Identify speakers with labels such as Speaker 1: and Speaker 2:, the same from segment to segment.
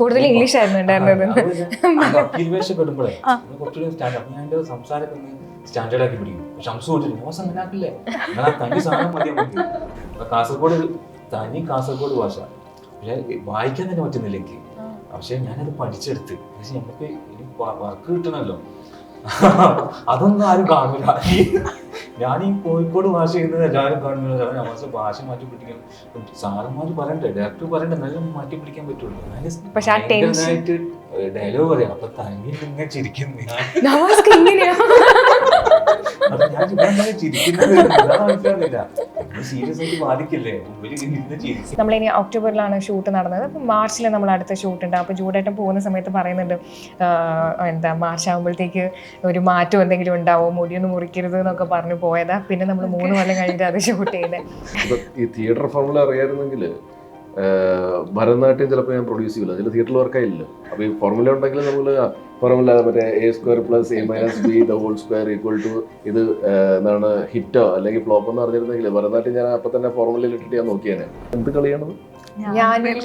Speaker 1: കൂടുതൽ ഇംഗ്ലീഷ് ആയിരുന്നു ഉണ്ടായിരുന്നത്.
Speaker 2: വക്കീൽ കുറച്ചുകൂടി സ്റ്റാൻഡേർഡ് ഞാൻ എന്റെ സംസാരമൊക്കെ ഒന്ന് സ്റ്റാൻഡേർഡ് ആക്കി പിടിക്കും. പക്ഷെ കൊടുത്തിട്ട് മോശം അങ്ങനെ ആക്കില്ലേ ഞാൻ തനി സാധനം മതി നമുക്ക് കാസർഗോഡ് തനി കാസർഗോഡ് ഭാഷ. പക്ഷെ വായിക്കാൻ തന്നെ പറ്റുന്നില്ല എനിക്ക് പക്ഷെ ഞാനത് പഠിച്ചെടുത്ത്. പക്ഷെ നമുക്ക് വർക്ക് കിട്ടണമല്ലോ അതൊന്നും ആരും കാണില്ല ഞാൻ ഈ കോഴിക്കോട് ഭാഷ ചെയ്യുന്നത് എല്ലാവരും കാണുന്നത് നമ്മുടെ ഭാഷ മാറ്റി പിടിക്കാം സാറന്മാർ പറയണ്ടേ ഡയറക്ടർ പറയണ്ടേ എന്നാലും മാറ്റി പിടിക്കാൻ പറ്റുള്ളൂ. ഡയലോഗ് പറയാം. അപ്പൊ തനി ഇങ്ങനെ ചിരിക്കുന്നു. അത് ഞാൻ ചിരിക്കുന്നത് സീരിയസ് ആയിട്ട് ബാധിക്കില്ലേ
Speaker 1: നമ്മളിനി ഒക്ടോബറിലാണ് ഷൂട്ട് നടന്നത്. അപ്പം മാർച്ചിൽ നമ്മൾ അടുത്ത ഷൂട്ട് ഉണ്ട്. അപ്പോൾ ചൂടായിട്ട് പോകുന്ന സമയത്ത് പറയുന്നുണ്ട് എന്താ മാർച്ച് ആകുമ്പോഴത്തേക്ക് ഒരു മാറ്റം എന്തെങ്കിലും ഉണ്ടാവോ? മുടിയൊന്നും മുറിക്കരുത് എന്നൊക്കെ പറഞ്ഞു പോയതാ. പിന്നെ നമ്മൾ മൂന്ന് കൊല്ലം കഴിഞ്ഞിട്ട് അത് ഷൂട്ട്
Speaker 3: ചെയ്തേ ഈ തിയേറ്റർ ഫോമിൽ അറിയായിരുന്നെങ്കിൽ ഭരതനാട്യം ചിലപ്പോൾ ഞാൻ പ്രൊഡ്യൂസ് ചെയ്യില്ല അതിൽ തിയേറ്ററിൽ വർക്കായില്ല അപ്പോൾ ഈ ഫോർമുല ഉണ്ടെങ്കിൽ നമ്മൾ ഫോർമുല മറ്റേ A square plus A minus B the whole square equal to ഇത് എന്താണ് ഹിറ്റോ അല്ലെങ്കിൽ ഫ്ലോപ്പ് എന്ന് അറിഞ്ഞിരുന്നെങ്കിൽ ഭരതനാട്യം ഞാൻ അപ്പം തന്നെ ഫോർമുലയിൽ ഇട്ടിട്ട് ഞാൻ നോക്കിയാണ് എന്ത് കളിയാണത്?
Speaker 1: ഞാനും.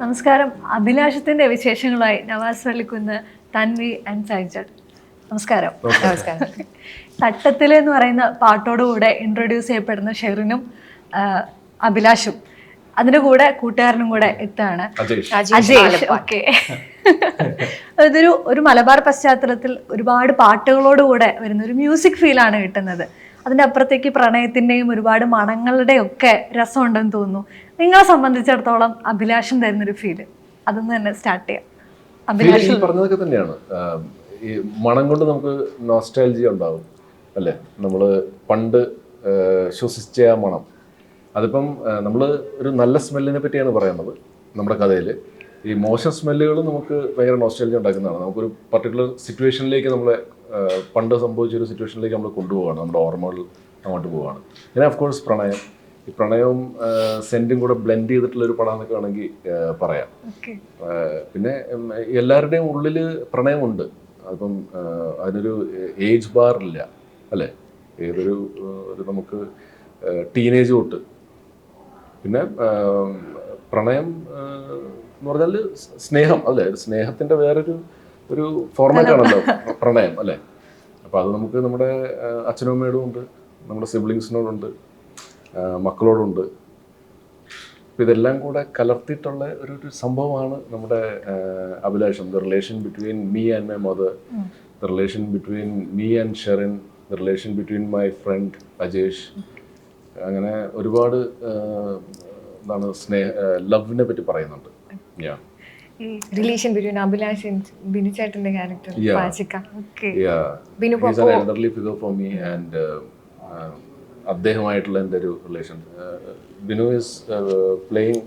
Speaker 4: നമസ്കാരം. അഭിലാഷത്തിന്റെ വിശേഷങ്ങളായി നവാസ് വള്ളിക്കുന്ന് തൻവി ആൻഡ് സൈജൽ നമസ്കാരം.
Speaker 1: നമസ്കാരം.
Speaker 4: തട്ടത്തിൽ എന്ന് പറയുന്ന പാട്ടോടുകൂടെ ഇൻട്രൊഡ്യൂസ് ചെയ്യപ്പെടുന്ന ഷെറിനും അഭിലാഷും അതിന്റെ കൂടെ കൂട്ടുകാരനും കൂടെ എത്താണ്?
Speaker 3: അജേഷ്
Speaker 4: ഓക്കെ. ഇതൊരു ഒരു മലബാർ പശ്ചാത്തലത്തിൽ ഒരുപാട് പാട്ടുകളോടുകൂടെ വരുന്ന ഒരു മ്യൂസിക് ഫീലാണ് കിട്ടുന്നത്. അതിന്റെ അപ്പുറത്തേക്ക് പ്രണയത്തിന്റെയും ഒരുപാട് മണങ്ങളുടെയും ഒക്കെ രസമുണ്ടെന്ന് തോന്നുന്നു. നിങ്ങളെ സംബന്ധിച്ചിടത്തോളം അഭിലാഷം തരുന്നൊരു ഫീൽ അതൊന്ന് തന്നെ സ്റ്റാർട്ട് ചെയ്യാം.
Speaker 3: ഈ പറഞ്ഞതൊക്കെ തന്നെയാണ്. ഈ മണം കൊണ്ട് നമുക്ക് നോസ്റ്റാലജി ഉണ്ടാവും അല്ലേ? നമ്മൾ പണ്ട് ശ്വസിച്ച ആ മണം. അതിപ്പം നമ്മൾ ഒരു നല്ല സ്മെല്ലിനെ പറ്റിയാണ് പറയുന്നത് നമ്മുടെ കഥയിൽ ഈ മോശം സ്മെല്ലുകൾ നമുക്ക് ഭയങ്കര നോസ്റ്റാലജി ഉണ്ടാക്കുന്നതാണ്. നമുക്കൊരു പർട്ടിക്കുലർ സിറ്റുവേഷനിലേക്ക് നമ്മളെ പണ്ട് സംഭവിച്ച ഒരു സിറ്റുവേഷനിലേക്ക് നമ്മൾ കൊണ്ടുപോവാണ് നമ്മുടെ ഓർമ്മകൾ അങ്ങോട്ട് പോവുകയാണ്. പിന്നെ ഓഫ് കോഴ്സ് പ്രണയം. ഈ പ്രണയവും സെന്റും കൂടെ ബ്ലെൻഡ് ചെയ്തിട്ടുള്ള ഒരു പടം എന്നൊക്കെ വേണമെങ്കിൽ പറയാം. പിന്നെ എല്ലാവരുടെയും ഉള്ളിൽ പ്രണയമുണ്ട്. അതിപ്പം അതിനൊരു ഏജ് ബാർ ഇല്ല അല്ലേ? ഏതൊരു ഒരു നമുക്ക് ടീനേജ് തൊട്ട്. പിന്നെ പ്രണയം എന്ന് പറഞ്ഞാൽ സ്നേഹം അല്ലേ? സ്നേഹത്തിന്റെ സ്നേഹത്തിന്റെ വേറൊരു ഒരു ഫോർമാറ്റ് ആണല്ലോ പ്രണയം അല്ലേ? അപ്പോൾ അത് നമുക്ക് നമ്മുടെ അച്ഛനും അമ്മയോടും ഉണ്ട് നമ്മുടെ സിബ്ലിങ്സിനോടുണ്ട് മക്കളോടുണ്ട്. ഇതെല്ലാം കൂടെ കലർത്തിയിട്ടുള്ള ഒരു ഒരു സംഭവമാണ് നമ്മുടെ Abhilasham. The relation between me and my mother the relation between me and Sherin the relation between my friend Ajesh അങ്ങനെ ഒരുപാട് എന്താണ് സ്നേഹ ലവിനെ പറ്റി പറയുന്നുണ്ട്. ഞാൻ
Speaker 4: ഈ
Speaker 1: റിലേഷൻ ബിറ്റ്വീൻ അഭിലാഷ് ബിനു ചേട്ടന്റെ character പാചിക്ക
Speaker 4: okay
Speaker 1: yeah
Speaker 3: Binu an elderly figure for me and അദ്ദേഹമായിട്ടുള്ള എന്റെ ഒരു റിലേഷൻ ബിനു ഇസ് പ്ലേയിങ്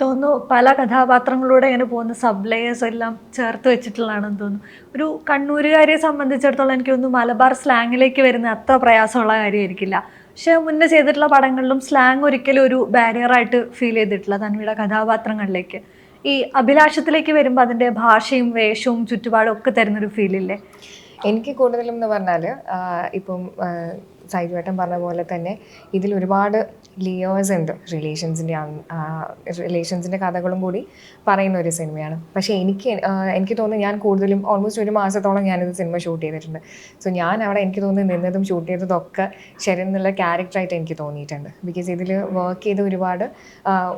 Speaker 4: തോന്നുന്നു പല കഥാപാത്രങ്ങളിലൂടെ ഇങ്ങനെ പോകുന്ന സബ് ലെയേഴ്സ് എല്ലാം ചേർത്ത് വെച്ചിട്ടുള്ളതാണെന്ന് തോന്നുന്നു. ഒരു കണ്ണൂരുകാരെ സംബന്ധിച്ചിടത്തോളം എനിക്ക് തോന്നുന്നു മലബാർ സ്ലാങ്ങിലേക്ക് വരുന്ന അത്ര പ്രയാസമുള്ള കാര്യമായിരിക്കില്ല. പക്ഷെ മുന്നേ ചെയ്തിട്ടുള്ള പടങ്ങളിലും സ്ലാങ് ഒരിക്കലും ഒരു ബാരിയറായിട്ട് ഫീൽ ചെയ്തിട്ടില്ല തന്വിയുടെ കഥാപാത്രങ്ങളിലേക്ക്. ഈ അഭിലാഷത്തിലേക്ക് വരുമ്പോൾ അതിന്റെ ഭാഷയും വേഷവും ചുറ്റുപാടും ഒക്കെ തരുന്നൊരു ഫീലില്ലേ
Speaker 1: എനിക്ക് കൂടുതലും എന്ന് പറഞ്ഞാൽ ഇപ്പം സൈജുവേട്ടൻ പറഞ്ഞ പോലെ തന്നെ ഇതിൽ ഒരുപാട് ലിയേഴ്സ് ഉണ്ട്. റിലേഷൻസിന്റെ റിലേഷൻസിന്റെ കഥകളും കൂടി പറയുന്ന ഒരു സിനിമയാണ്. പക്ഷേ എനിക്ക് എനിക്ക് തോന്നുന്നു ഞാൻ കൂടുതലും ഓൾമോസ്റ്റ് ഒരു മാസത്തോളം ഞാനിത് സിനിമ ഷൂട്ട് ചെയ്തിട്ടുണ്ട്. സോ ഞാൻ അവിടെ എനിക്ക് തോന്നുന്നു നിന്നതും ഷൂട്ട് ചെയ്തതൊക്കെ ശരി എന്നുള്ള ക്യാരക്ടറായിട്ട് എനിക്ക് തോന്നിയിട്ടുണ്ട്. ബിക്കോസ് ഇതിൽ വർക്ക് ചെയ്ത് ഒരുപാട്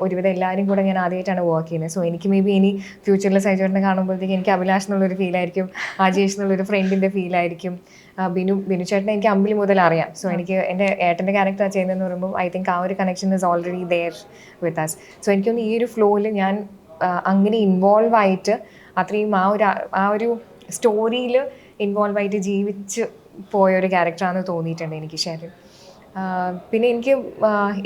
Speaker 1: ഒരുവിധം എല്ലാവരും കൂടെ ഞാൻ ആദ്യമായിട്ടാണ് വർക്ക് ചെയ്യുന്നത്. സോ എനിക്ക് മേ ബി ഇനി ഫ്യൂച്ചറിൽ സൈജുവേട്ടനെ കാണുമ്പോഴത്തേക്ക് എനിക്ക് അഭിലാഷ് എന്നുള്ളൊരു ഫീലായിരിക്കും അജേഷ് എന്നുള്ളൊരു ഫ്രണ്ടിന്റെ ഫീലായിരിക്കും ബിനു ബിനു ചേട്ടനെ എനിക്ക് അമ്പിളി മുതൽ അറിയാം. സോ എനിക്ക് എന്റെ ഏട്ടന്റെ ക്യാരക്ടർ ചെയ്യുന്നതെന്ന് പറയുമ്പോൾ ഐ തിങ്ക് ആ ഒരു connection is already there with us so എനിക്കൊന്ന് ഈ ഒരു ഫ്ലോയിൽ ഞാൻ അങ്ങനെ ഇൻവോൾവ് ആയിട്ട് അത്രയും ആ ഒരു ആ ഒരു സ്റ്റോറിയിൽ ഇൻവോൾവ് ആയിട്ട് ജീവിച്ച് പോയ ഒരു ക്യാരക്ടറാണെന്ന് തോന്നിയിട്ടുണ്ട് എനിക്ക് ശരി. പിന്നെ എനിക്ക്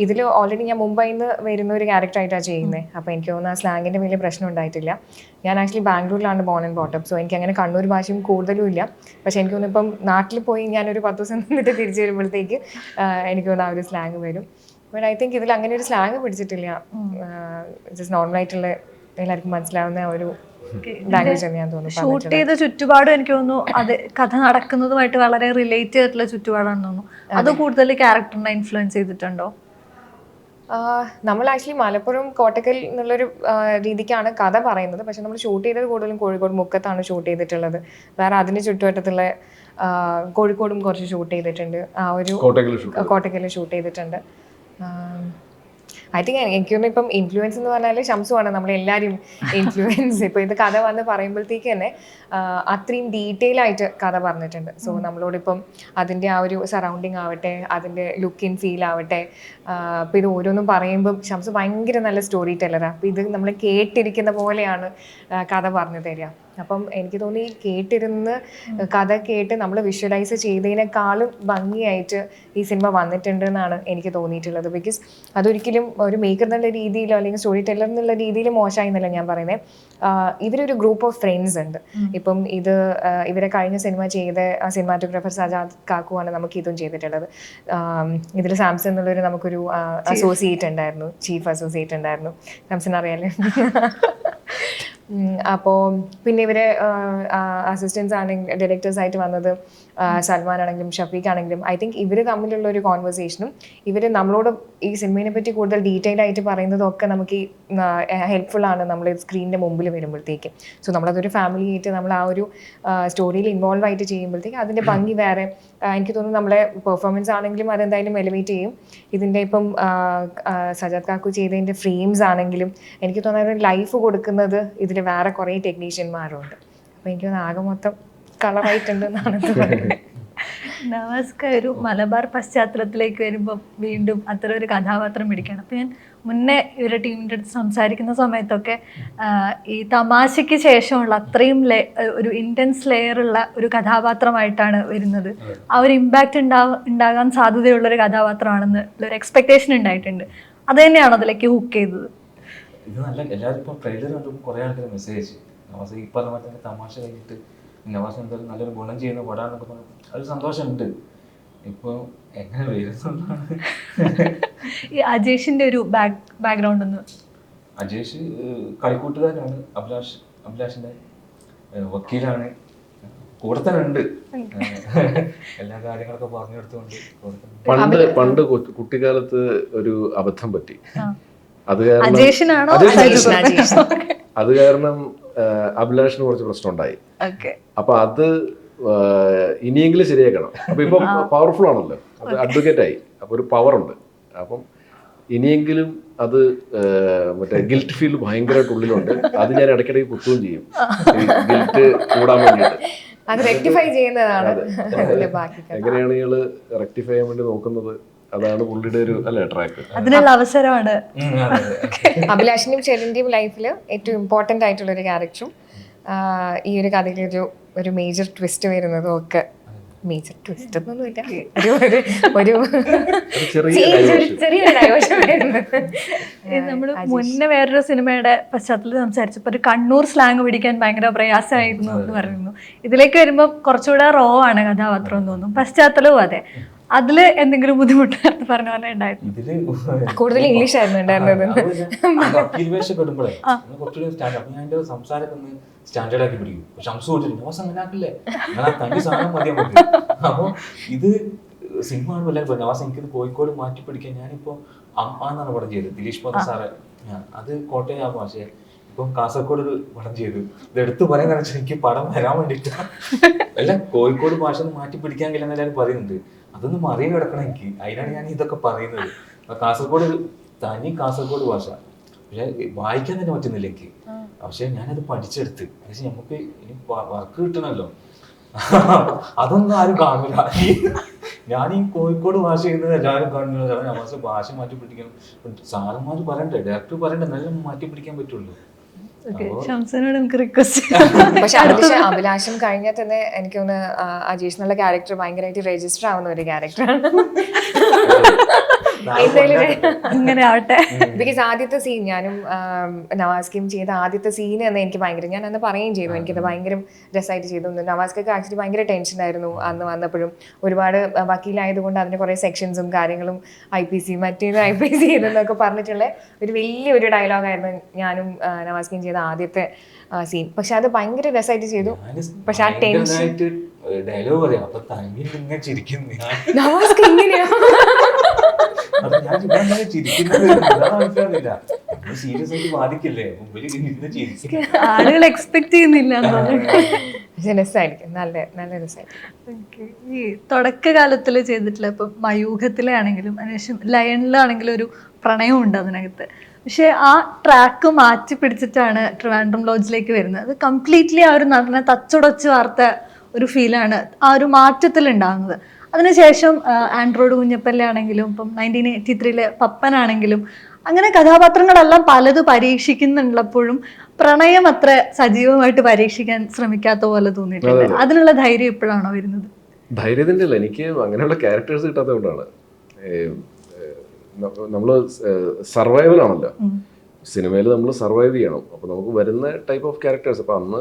Speaker 1: ഇതിൽ ഓൾറെഡി ഞാൻ മുംബൈയിൽ നിന്ന് വരുന്ന ഒരു ക്യാരക്ടറായിട്ടാണ് ചെയ്യുന്നത് അപ്പോൾ എനിക്ക് തോന്നുന്നു ആ സ്ലാങ്ങിന്റെ വലിയ പ്രശ്നം ഉണ്ടായിട്ടില്ല. ഞാൻ actually ബാംഗ്ലൂരിലാണ് born and brought up so എനിക്ക് അങ്ങനെ കണ്ണൂർ ഭാഷയും കൂടുതലും ഇല്ല. പക്ഷേ എനിക്ക് തോന്നുന്നു ഇപ്പം നാട്ടിൽ പോയി ഞാനൊരു പത്ത് ദിവസം നിന്നിട്ട് തിരിച്ചു വരുമ്പോഴത്തേക്ക് എനിക്ക് തോന്നുന്നു ആ ഒരു സ്ലാങ് വരും. ബട്ട് ഐ തിങ്ക് ഇതിൽ അങ്ങനെ ഒരു സ്ലാങ് പിടിച്ചിട്ടില്ല. ജസ്റ്റ് നോർമലായിട്ടുള്ള എല്ലാവർക്കും മനസ്സിലാവുന്ന ഒരു
Speaker 4: ഷൂട്ട് ചെയ്ത ചുറ്റുപാടും എനിക്ക് തോന്നുന്നു അത് കഥ നടക്കുന്നതുമായിട്ട് വളരെ റിലേറ്റ് ചെയ്തിട്ടുള്ള ചുറ്റുപാടാണെന്ന് തോന്നുന്നു. അത്. കൂടുതൽ ക്യാരക്ടറിനെ ഇൻഫ്ലുവൻസ് ചെയ്തിട്ടുണ്ടോ?
Speaker 1: നമ്മൾ ആക്ച്വലി മലപ്പുറം കോട്ടക്കൽ എന്നുള്ളൊരു രീതിക്കാണ് കഥ പറയുന്നത്. പക്ഷെ നമ്മൾ ഷൂട്ട് ചെയ്തത് കൂടുതലും കോഴിക്കോട് മുക്കത്താണ് ഷൂട്ട് ചെയ്തിട്ടുള്ളത്. വേറെ അതിന് ചുറ്റുവട്ടത്തുള്ള കോഴിക്കോടും കുറച്ച് ഷൂട്ട് ചെയ്തിട്ടുണ്ട്. ആ ഒരു
Speaker 3: കോട്ടക്കൽ ഷൂട്ട്
Speaker 1: ചെയ്തിട്ടുണ്ട്. ഐ തിങ്ക് എനിക്ക് തോന്നുന്നു ഇപ്പം ഇൻഫ്ലുവൻസ് എന്ന് പറഞ്ഞാൽ ശംസുവാണ് നമ്മളെല്ലാവരും ഇൻഫ്ലുവൻസ് ഇപ്പോൾ ഇത് കഥ വന്ന് പറയുമ്പോഴത്തേക്ക് തന്നെ അത്രയും ഡീറ്റെയിൽ ആയിട്ട് കഥ പറഞ്ഞിട്ടുണ്ട്. സോ നമ്മളോടിപ്പം അതിന്റെ ആ ഒരു സറൗണ്ടിങ് ആവട്ടെ അതിന്റെ ലുക്ക് ഇൻ ഫീൽ ആവട്ടെ അപ്പോൾ ഇത് ഓരോന്നും പറയുമ്പം ശംസു ഭയങ്കര നല്ല സ്റ്റോറി ടെല്ലറാണ് അപ്പോൾ ഇത് നമ്മൾ കേട്ടിരിക്കുന്ന പോലെയാണ് കഥ പറഞ്ഞു തരിക. അപ്പം എനിക്ക് തോന്നി കേട്ടിരുന്ന് കഥ കേട്ട് നമ്മൾ വിഷ്വലൈസ് ചെയ്തതിനേക്കാളും ഭംഗിയായിട്ട് ഈ സിനിമ വന്നിട്ടുണ്ട് എന്നാണ് എനിക്ക് തോന്നിയിട്ടുള്ളത്. ബിക്കോസ് അതൊരിക്കലും ഒരു മേക്കർ എന്നുള്ള രീതിയിലോ അല്ലെങ്കിൽ സ്റ്റോറി ടെല്ലർ എന്നുള്ള രീതിയിൽ മോശമായി എന്നല്ല ഞാൻ പറയുന്നത് ഇവരൊരു ഗ്രൂപ്പ് ഓഫ് ഫ്രണ്ട്സ് ഉണ്ട്. ഇപ്പം ഇത് ഇവരെ കഴിഞ്ഞ സിനിമ ചെയ്ത സിനിമാറ്റോഗ്രാഫർ സജാദ് കാക്കുവാണ് നമുക്ക് ഇതും ചെയ്തിട്ടുള്ളത്. ഇതിൽ സാംസൺ എന്നുള്ളൊരു നമുക്കൊരു അസോസിയേറ്റ് ഉണ്ടായിരുന്നു. ചീഫ് അസോസിയേറ്റ് ഉണ്ടായിരുന്നു. സാംസൺ അറിയാലോ? അപ്പോൾ പിന്നെ ഇവരെ അസിസ്റ്റൻസ് ആണെങ്കിൽ ഡയറക്ടേഴ്സ് ആയിട്ട് വന്നത്. സൽമാൻ ആണെങ്കിലും ഷഫീഖ് ആണെങ്കിലും ഐ തിങ്ക് ഇവർ തമ്മിലുള്ള ഒരു കോൺവെർസേഷനും ഇവർ നമ്മളോട് ഈ സിനിമയെ പറ്റി കൂടുതൽ ഡീറ്റെയിൽ ആയിട്ട് പറയുന്നതും ഒക്കെ നമുക്ക് ഹെൽപ്ഫുൾ ആണ് നമ്മൾ സ്ക്രീനിന്റെ മുമ്പിൽ വരുമ്പോഴത്തേക്ക്. സോ നമ്മളതൊരു ഫാമിലി ആയിട്ട് നമ്മൾ ആ ഒരു സ്റ്റോറിയിൽ ഇൻവോൾവ് ആയിട്ട് ചെയ്യുമ്പോഴത്തേക്ക് അതിന്റെ ഭംഗി വേറെ എനിക്ക് തോന്നുന്നു നമ്മളെ പെർഫോമൻസ് ആണെങ്കിലും അതെന്തായാലും എലിവേറ്റ് ചെയ്യും. ഇതിന്റെ ഇപ്പം സജാദ് കാക്കു ചെയ്തതിന്റെ ഫ്രെയിംസ് ആണെങ്കിലും എനിക്ക് തോന്നുന്നു ലൈഫ് കൊടുക്കുന്നത് ഇതിൽ വേറെ കുറേ ടെക്നീഷ്യന്മാരുണ്ട് അപ്പോൾ എനിക്ക് തോന്നുന്നു ആകെ മൊത്തം കളറായിട്ടുണ്ട് എന്നാണ് തോന്നുന്നത്.
Speaker 4: നവാസ്ക ഒരു മലബാർ പശ്ചാത്തലത്തിലേക്ക് വരുമ്പോൾ വീണ്ടും അത്തരം ഒരു കഥാപാത്രം പിടിക്കണം. അപ്പം ഞാൻ മുന്നേ ഇവരുടെ ടീമിന്റെ അടുത്ത് സംസാരിക്കുന്ന സമയത്തൊക്കെ ഈ തമാശയ്ക്ക് ശേഷമുള്ള അത്രയും ലേ ഒരു ഇന്റൻസ് ലെയറുള്ള ഒരു കഥാപാത്രമായിട്ടാണ് വരുന്നത്. ആ ഒരു ഇമ്പാക്റ്റ് ഉണ്ടാവ ഉണ്ടാകാൻ സാധ്യതയുള്ള ഒരു കഥാപാത്രമാണെന്ന് ഒരു എക്സ്പെക്ടേഷൻ ഉണ്ടായിട്ടുണ്ട്. അത് തന്നെയാണ് അതിലേക്ക് ഹുക്ക് ചെയ്തത്?
Speaker 2: ഇത് നല്ല എല്ലാവരും ഇപ്പം ട്രെയിലർ കണ്ടപ്പോൾ കുറേ ആൾക്കാർ മെസ്സേജ് നവാസ് ഈ പറഞ്ഞ തമാശ കഴിഞ്ഞിട്ട് നവാസ് എന്തായാലും നല്ലൊരു ഗുണം ചെയ്യുന്ന പടാന്നൊക്കെ പറഞ്ഞു. അതൊരു സന്തോഷമുണ്ട്. ഇപ്പോൾ എങ്ങനെ വരുന്നുള്ളതാണ്
Speaker 4: ഈ അജേഷിന്റെ ഒരു ബാക്ക് ബാക്ക്ഗ്രൗണ്ട് ഒന്ന്.
Speaker 2: അജേഷ് കളിക്കൂട്ടുകാരാണ്. അഭിലാഷ് അഭിലാഷിന്റെ വക്കീലാണ്. കൂടെ തന്നെ ഉണ്ട്. എല്ലാ കാര്യങ്ങളൊക്കെ പറഞ്ഞു കൊടുത്തുകൊണ്ട്.
Speaker 3: പണ്ട് പണ്ട് കുട്ടിക്കാലത്ത് ഒരു അബദ്ധം പറ്റി. അത് കാരണം
Speaker 4: അജേഷിനാണോ
Speaker 3: അജേഷ്
Speaker 1: അജേഷ്, അജേഷ്.
Speaker 3: അത് കാരണം അഭിലാഷിന് കുറച്ച് പ്രശ്നം ഉണ്ടായി അപ്പൊ അത് ഇനിയെങ്കിലും ശരിയാക്കണം. അപ്പൊ ഇപ്പൊ പവർഫുൾ ആണല്ലോ. അത് അഡ്വക്കേറ്റ് ആയി. അപ്പൊ ഒരു പവർ ഉണ്ട്. അപ്പം ഇനിയെങ്കിലും അത് മറ്റേ ഗിൽറ്റ് ഫീൽ ഭയങ്കരമായിട്ട് ഉള്ളിലുണ്ട്. അത് ഞാൻ ഇടയ്ക്കിടയ്ക്ക് കുത്തുകയും ചെയ്യും. ഗിൽറ്റ് കൂടാൻ വേണ്ടിയിട്ട്.
Speaker 1: അത് റെക്ടിഫൈ ചെയ്യുന്നതാണ്.
Speaker 3: എങ്ങനെയാണ് നിങ്ങൾ റെക്ടിഫൈ ചെയ്യാൻ വേണ്ടി നോക്കുന്നത്? അതാണ് പുള്ളിയുടെ ഒരു അല്ലെ ട്രാക്ക്
Speaker 4: അതിനുള്ള അവസരമാണ്.
Speaker 1: അഭിലാഷിന്റെയും ചെലിന്റെയും ലൈഫിൽ ഏറ്റവും ഇമ്പോർട്ടന്റ് ആയിട്ടുള്ള ഒരു ക്യാരക്ടറും ഈ ഒരു കഥയിൽ ഒരു ഒരു മേജർ ട്വിസ്റ്റ് വരുന്നതും ഒക്കെ. മേജർ ട്വിസ്റ്റ് ഒന്നുമില്ല ഒരു ഒരു ഒരു ചെറിയൊരു ഡൈവേഷൻ
Speaker 4: നമ്മൾ മുന്നേ വേറൊരു സിനിമയുടെ പശ്ചാത്തലത്തിൽ സംസാരിച്ചപ്പോൾ ഒരു കണ്ണൂർ സ്ലാങ് പിടിക്കാൻ ഭയങ്കര പ്രയാസമായിരുന്നു എന്ന് പറയുന്നു. ഇതിലേക്ക് വരുമ്പോൾ കുറച്ചുകൂടെ റോ ആണ് കഥാപാത്രം എന്ന് തോന്നുന്നു. പശ്ചാത്തലവും അതെ. അതിൽ എന്തെങ്കിലും ബുദ്ധിമുട്ട് പറഞ്ഞു പോലെ ഉണ്ടായിരുന്നു.
Speaker 1: കൂടുതൽ ഇംഗ്ലീഷ് ആയിരുന്നു ഉണ്ടായിരുന്നത്.
Speaker 2: കുറച്ചുകൂടി സ്റ്റാൻഡേർഡ് അപ്പൊ ഞാൻ എന്റെ സംസാരമൊക്കെ സ്റ്റാൻഡേർഡ് ആക്കി പിടിക്കും. പക്ഷെ അംസു കൊണ്ടിട്ട് മോശം അങ്ങനെ ആക്കില്ലേ ഞാൻ ആ തനി മതി നമുക്ക് അപ്പൊ ഇത് സിനിമ കാണുമ്പോൾ എല്ലാവരും പറഞ്ഞു നവാസ് എനിക്കിത് കോഴിക്കോട് മാറ്റി പിടിക്കാൻ ഞാനിപ്പോ അമ്മ എന്നാണ് പടം ചെയ്തത്. ദിലീഷ് പദ സാറ് ഞാൻ അത് കോട്ടയം ആ ഭാഷ ഇപ്പം കാസർഗോഡ് ഒരു പടം ചെയ്തു. ഇത് എടുത്തു പറയാൻ എനിക്ക് പടം വരാൻ വേണ്ടിട്ട്. അല്ല കോഴിക്കോട് ഭാഷ മാറ്റി പിടിക്കാൻ കഴിയില്ല എല്ലാവരും പറയുന്നുണ്ട്. അതൊന്ന് മറിയ കിടക്കണം എനിക്ക്. അതിനാണ് ഞാൻ ഇതൊക്കെ പറയുന്നത്. കാസർഗോഡ് തനി കാസർഗോഡ് ഭാഷ. പക്ഷെ വായിക്കാൻ തന്നെ പറ്റുന്നില്ല എനിക്ക്. പക്ഷെ ഞാനത് പഠിച്ചെടുത്ത്. പക്ഷെ നമുക്ക് ഇനി വർക്ക് കിട്ടണമല്ലോ അതൊന്നും ആരും കാണില്ല ഞാൻ ഈ കോഴിക്കോട് ഭാഷ ചെയ്യുന്നത് എല്ലാവരും കാണുന്നില്ല. ഞാൻ ഭാഷ മാറ്റി പിടിക്കണം സാറന്മാർ പറയണ്ടേ? ഡയറക്ടർ പറയണ്ടേ? എന്നാലും മാറ്റി പിടിക്കാൻ പറ്റുള്ളൂ.
Speaker 4: ഷംസിനോട് റിക്വസ്റ്റ്
Speaker 1: പക്ഷെ അഭിലാഷ് അഭിലാഷം കഴിഞ്ഞാൽ തന്നെ എനിക്ക് തോന്നുന്നു അജീഷ് എന്നുള്ള ക്യാരക്ടർ ഭയങ്കരമായിട്ട് രജിസ്റ്റർ ആവുന്ന ഒരു ക്യാരക്ടറാണ്
Speaker 4: അങ്ങനെ ആവട്ടെ.
Speaker 1: ബിക്കോസ് ആദ്യത്തെ സീൻ ഞാനും നവാസ് നവാസ്കയും ചെയ്ത ആദ്യത്തെ സീൻ എന്ന് എനിക്ക് ഭയങ്കര ഞാൻ അന്ന് പറയുകയും ചെയ്തു എനിക്കത് ഭയങ്കര രസമായിട്ട് ചെയ്തു. നവാസ്കൊക്കെ ആക്ച്വലി ഭയങ്കര ടെൻഷൻ ടെൻഷനായിരുന്നു അന്ന് വന്നപ്പോഴും. ഒരുപാട് വക്കീലായതുകൊണ്ട് അതിന് കുറേ സെക്ഷൻസും കാര്യങ്ങളും ഐ പി സി മറ്റേത് ഐ പി സി എന്നൊക്കെ പറഞ്ഞിട്ടുള്ള ഒരു വലിയൊരു ഡയലോഗായിരുന്നു ഞാനും നവാസ് നവാസ്കയും ചെയ്ത ആദ്യത്തെ സീൻ പക്ഷെ അത് ഭയങ്കര രസമായിട്ട് ചെയ്തു. പക്ഷെ ആ ടെൻഷൻ
Speaker 2: ഡയലോഗ് പറയാം. അപ്പൊ തങ്ങി ഇങ്ങനെ ചിരിക്കുന്നു
Speaker 1: നമസ്കാരം ഇങ്ങനെയാ?
Speaker 2: അത് ഞാൻ ഞാൻ ചിരിക്കുന്നത് മനസ്സിലാവില്ല സീരിയസ് ആയിട്ട് ബാധിക്കില്ലേ മുമ്പിൽ ഇരുന്ന് ചിരിക്കും
Speaker 4: ആളുകൾ എക്സ്പെക്ട് ചെയ്യുന്നില്ല.
Speaker 1: രസമായിരിക്കും നല്ല നല്ല രസമായിരിക്കും.
Speaker 4: ഈ തുടക്കകാലത്തിൽ ചെയ്തിട്ടില്ല ഇപ്പം മയൂഖത്തിലാണെങ്കിലും അതിനുശേഷം ലയണിലാണെങ്കിലും ഒരു പ്രണയം ഉണ്ട് അതിനകത്ത്. പക്ഷെ ആ ട്രാക്ക് മാറ്റി പിടിച്ചിട്ടാണ് ട്രിവാൻഡ്രം ലോഡ്ജിലേക്ക് വരുന്നത്. അത് കംപ്ലീറ്റ്ലി ആ ഒരു നടനെ തച്ചുടച്ച് വാർത്ത ഒരു ഫീലാണ് ആ ഒരു മാറ്റത്തിൽ ഉണ്ടാകുന്നത് അതിനുശേഷം ആൻഡ്രോയിഡ് കുഞ്ഞപ്പല്ലേ ആണെങ്കിലും ഇപ്പം നയന്റീൻ എയ്റ്റി ത്രീയിലെ പപ്പനാണെങ്കിലും അങ്ങനെ കഥാപാത്രങ്ങളെല്ലാം പലത് പരീക്ഷിക്കുന്നുള്ളപ്പോഴും പ്രണയം അത്ര സജീവമായിട്ട് പരീക്ഷിക്കാൻ ശ്രമിക്കാത്ത പോലെ തോന്നിയിട്ടുണ്ട്. അതിനുള്ള ധൈര്യം ഇപ്പോഴാണോ വരുന്നത്?
Speaker 3: ധൈര്യത്തിന്റെ അല്ല എനിക്ക് അങ്ങനെയുള്ള ക്യാരക്ടേഴ്സ് കിട്ടാത്തത് കൊണ്ടാണ്. നമ്മൾ സർവൈവൽ ആണല്ലോ സിനിമയിൽ നമ്മൾ സർവൈവ് ചെയ്യണം. അപ്പോൾ നമുക്ക് വരുന്ന ടൈപ്പ് ഓഫ് ക്യാരക്ടേഴ്സ് അപ്പോൾ അന്ന്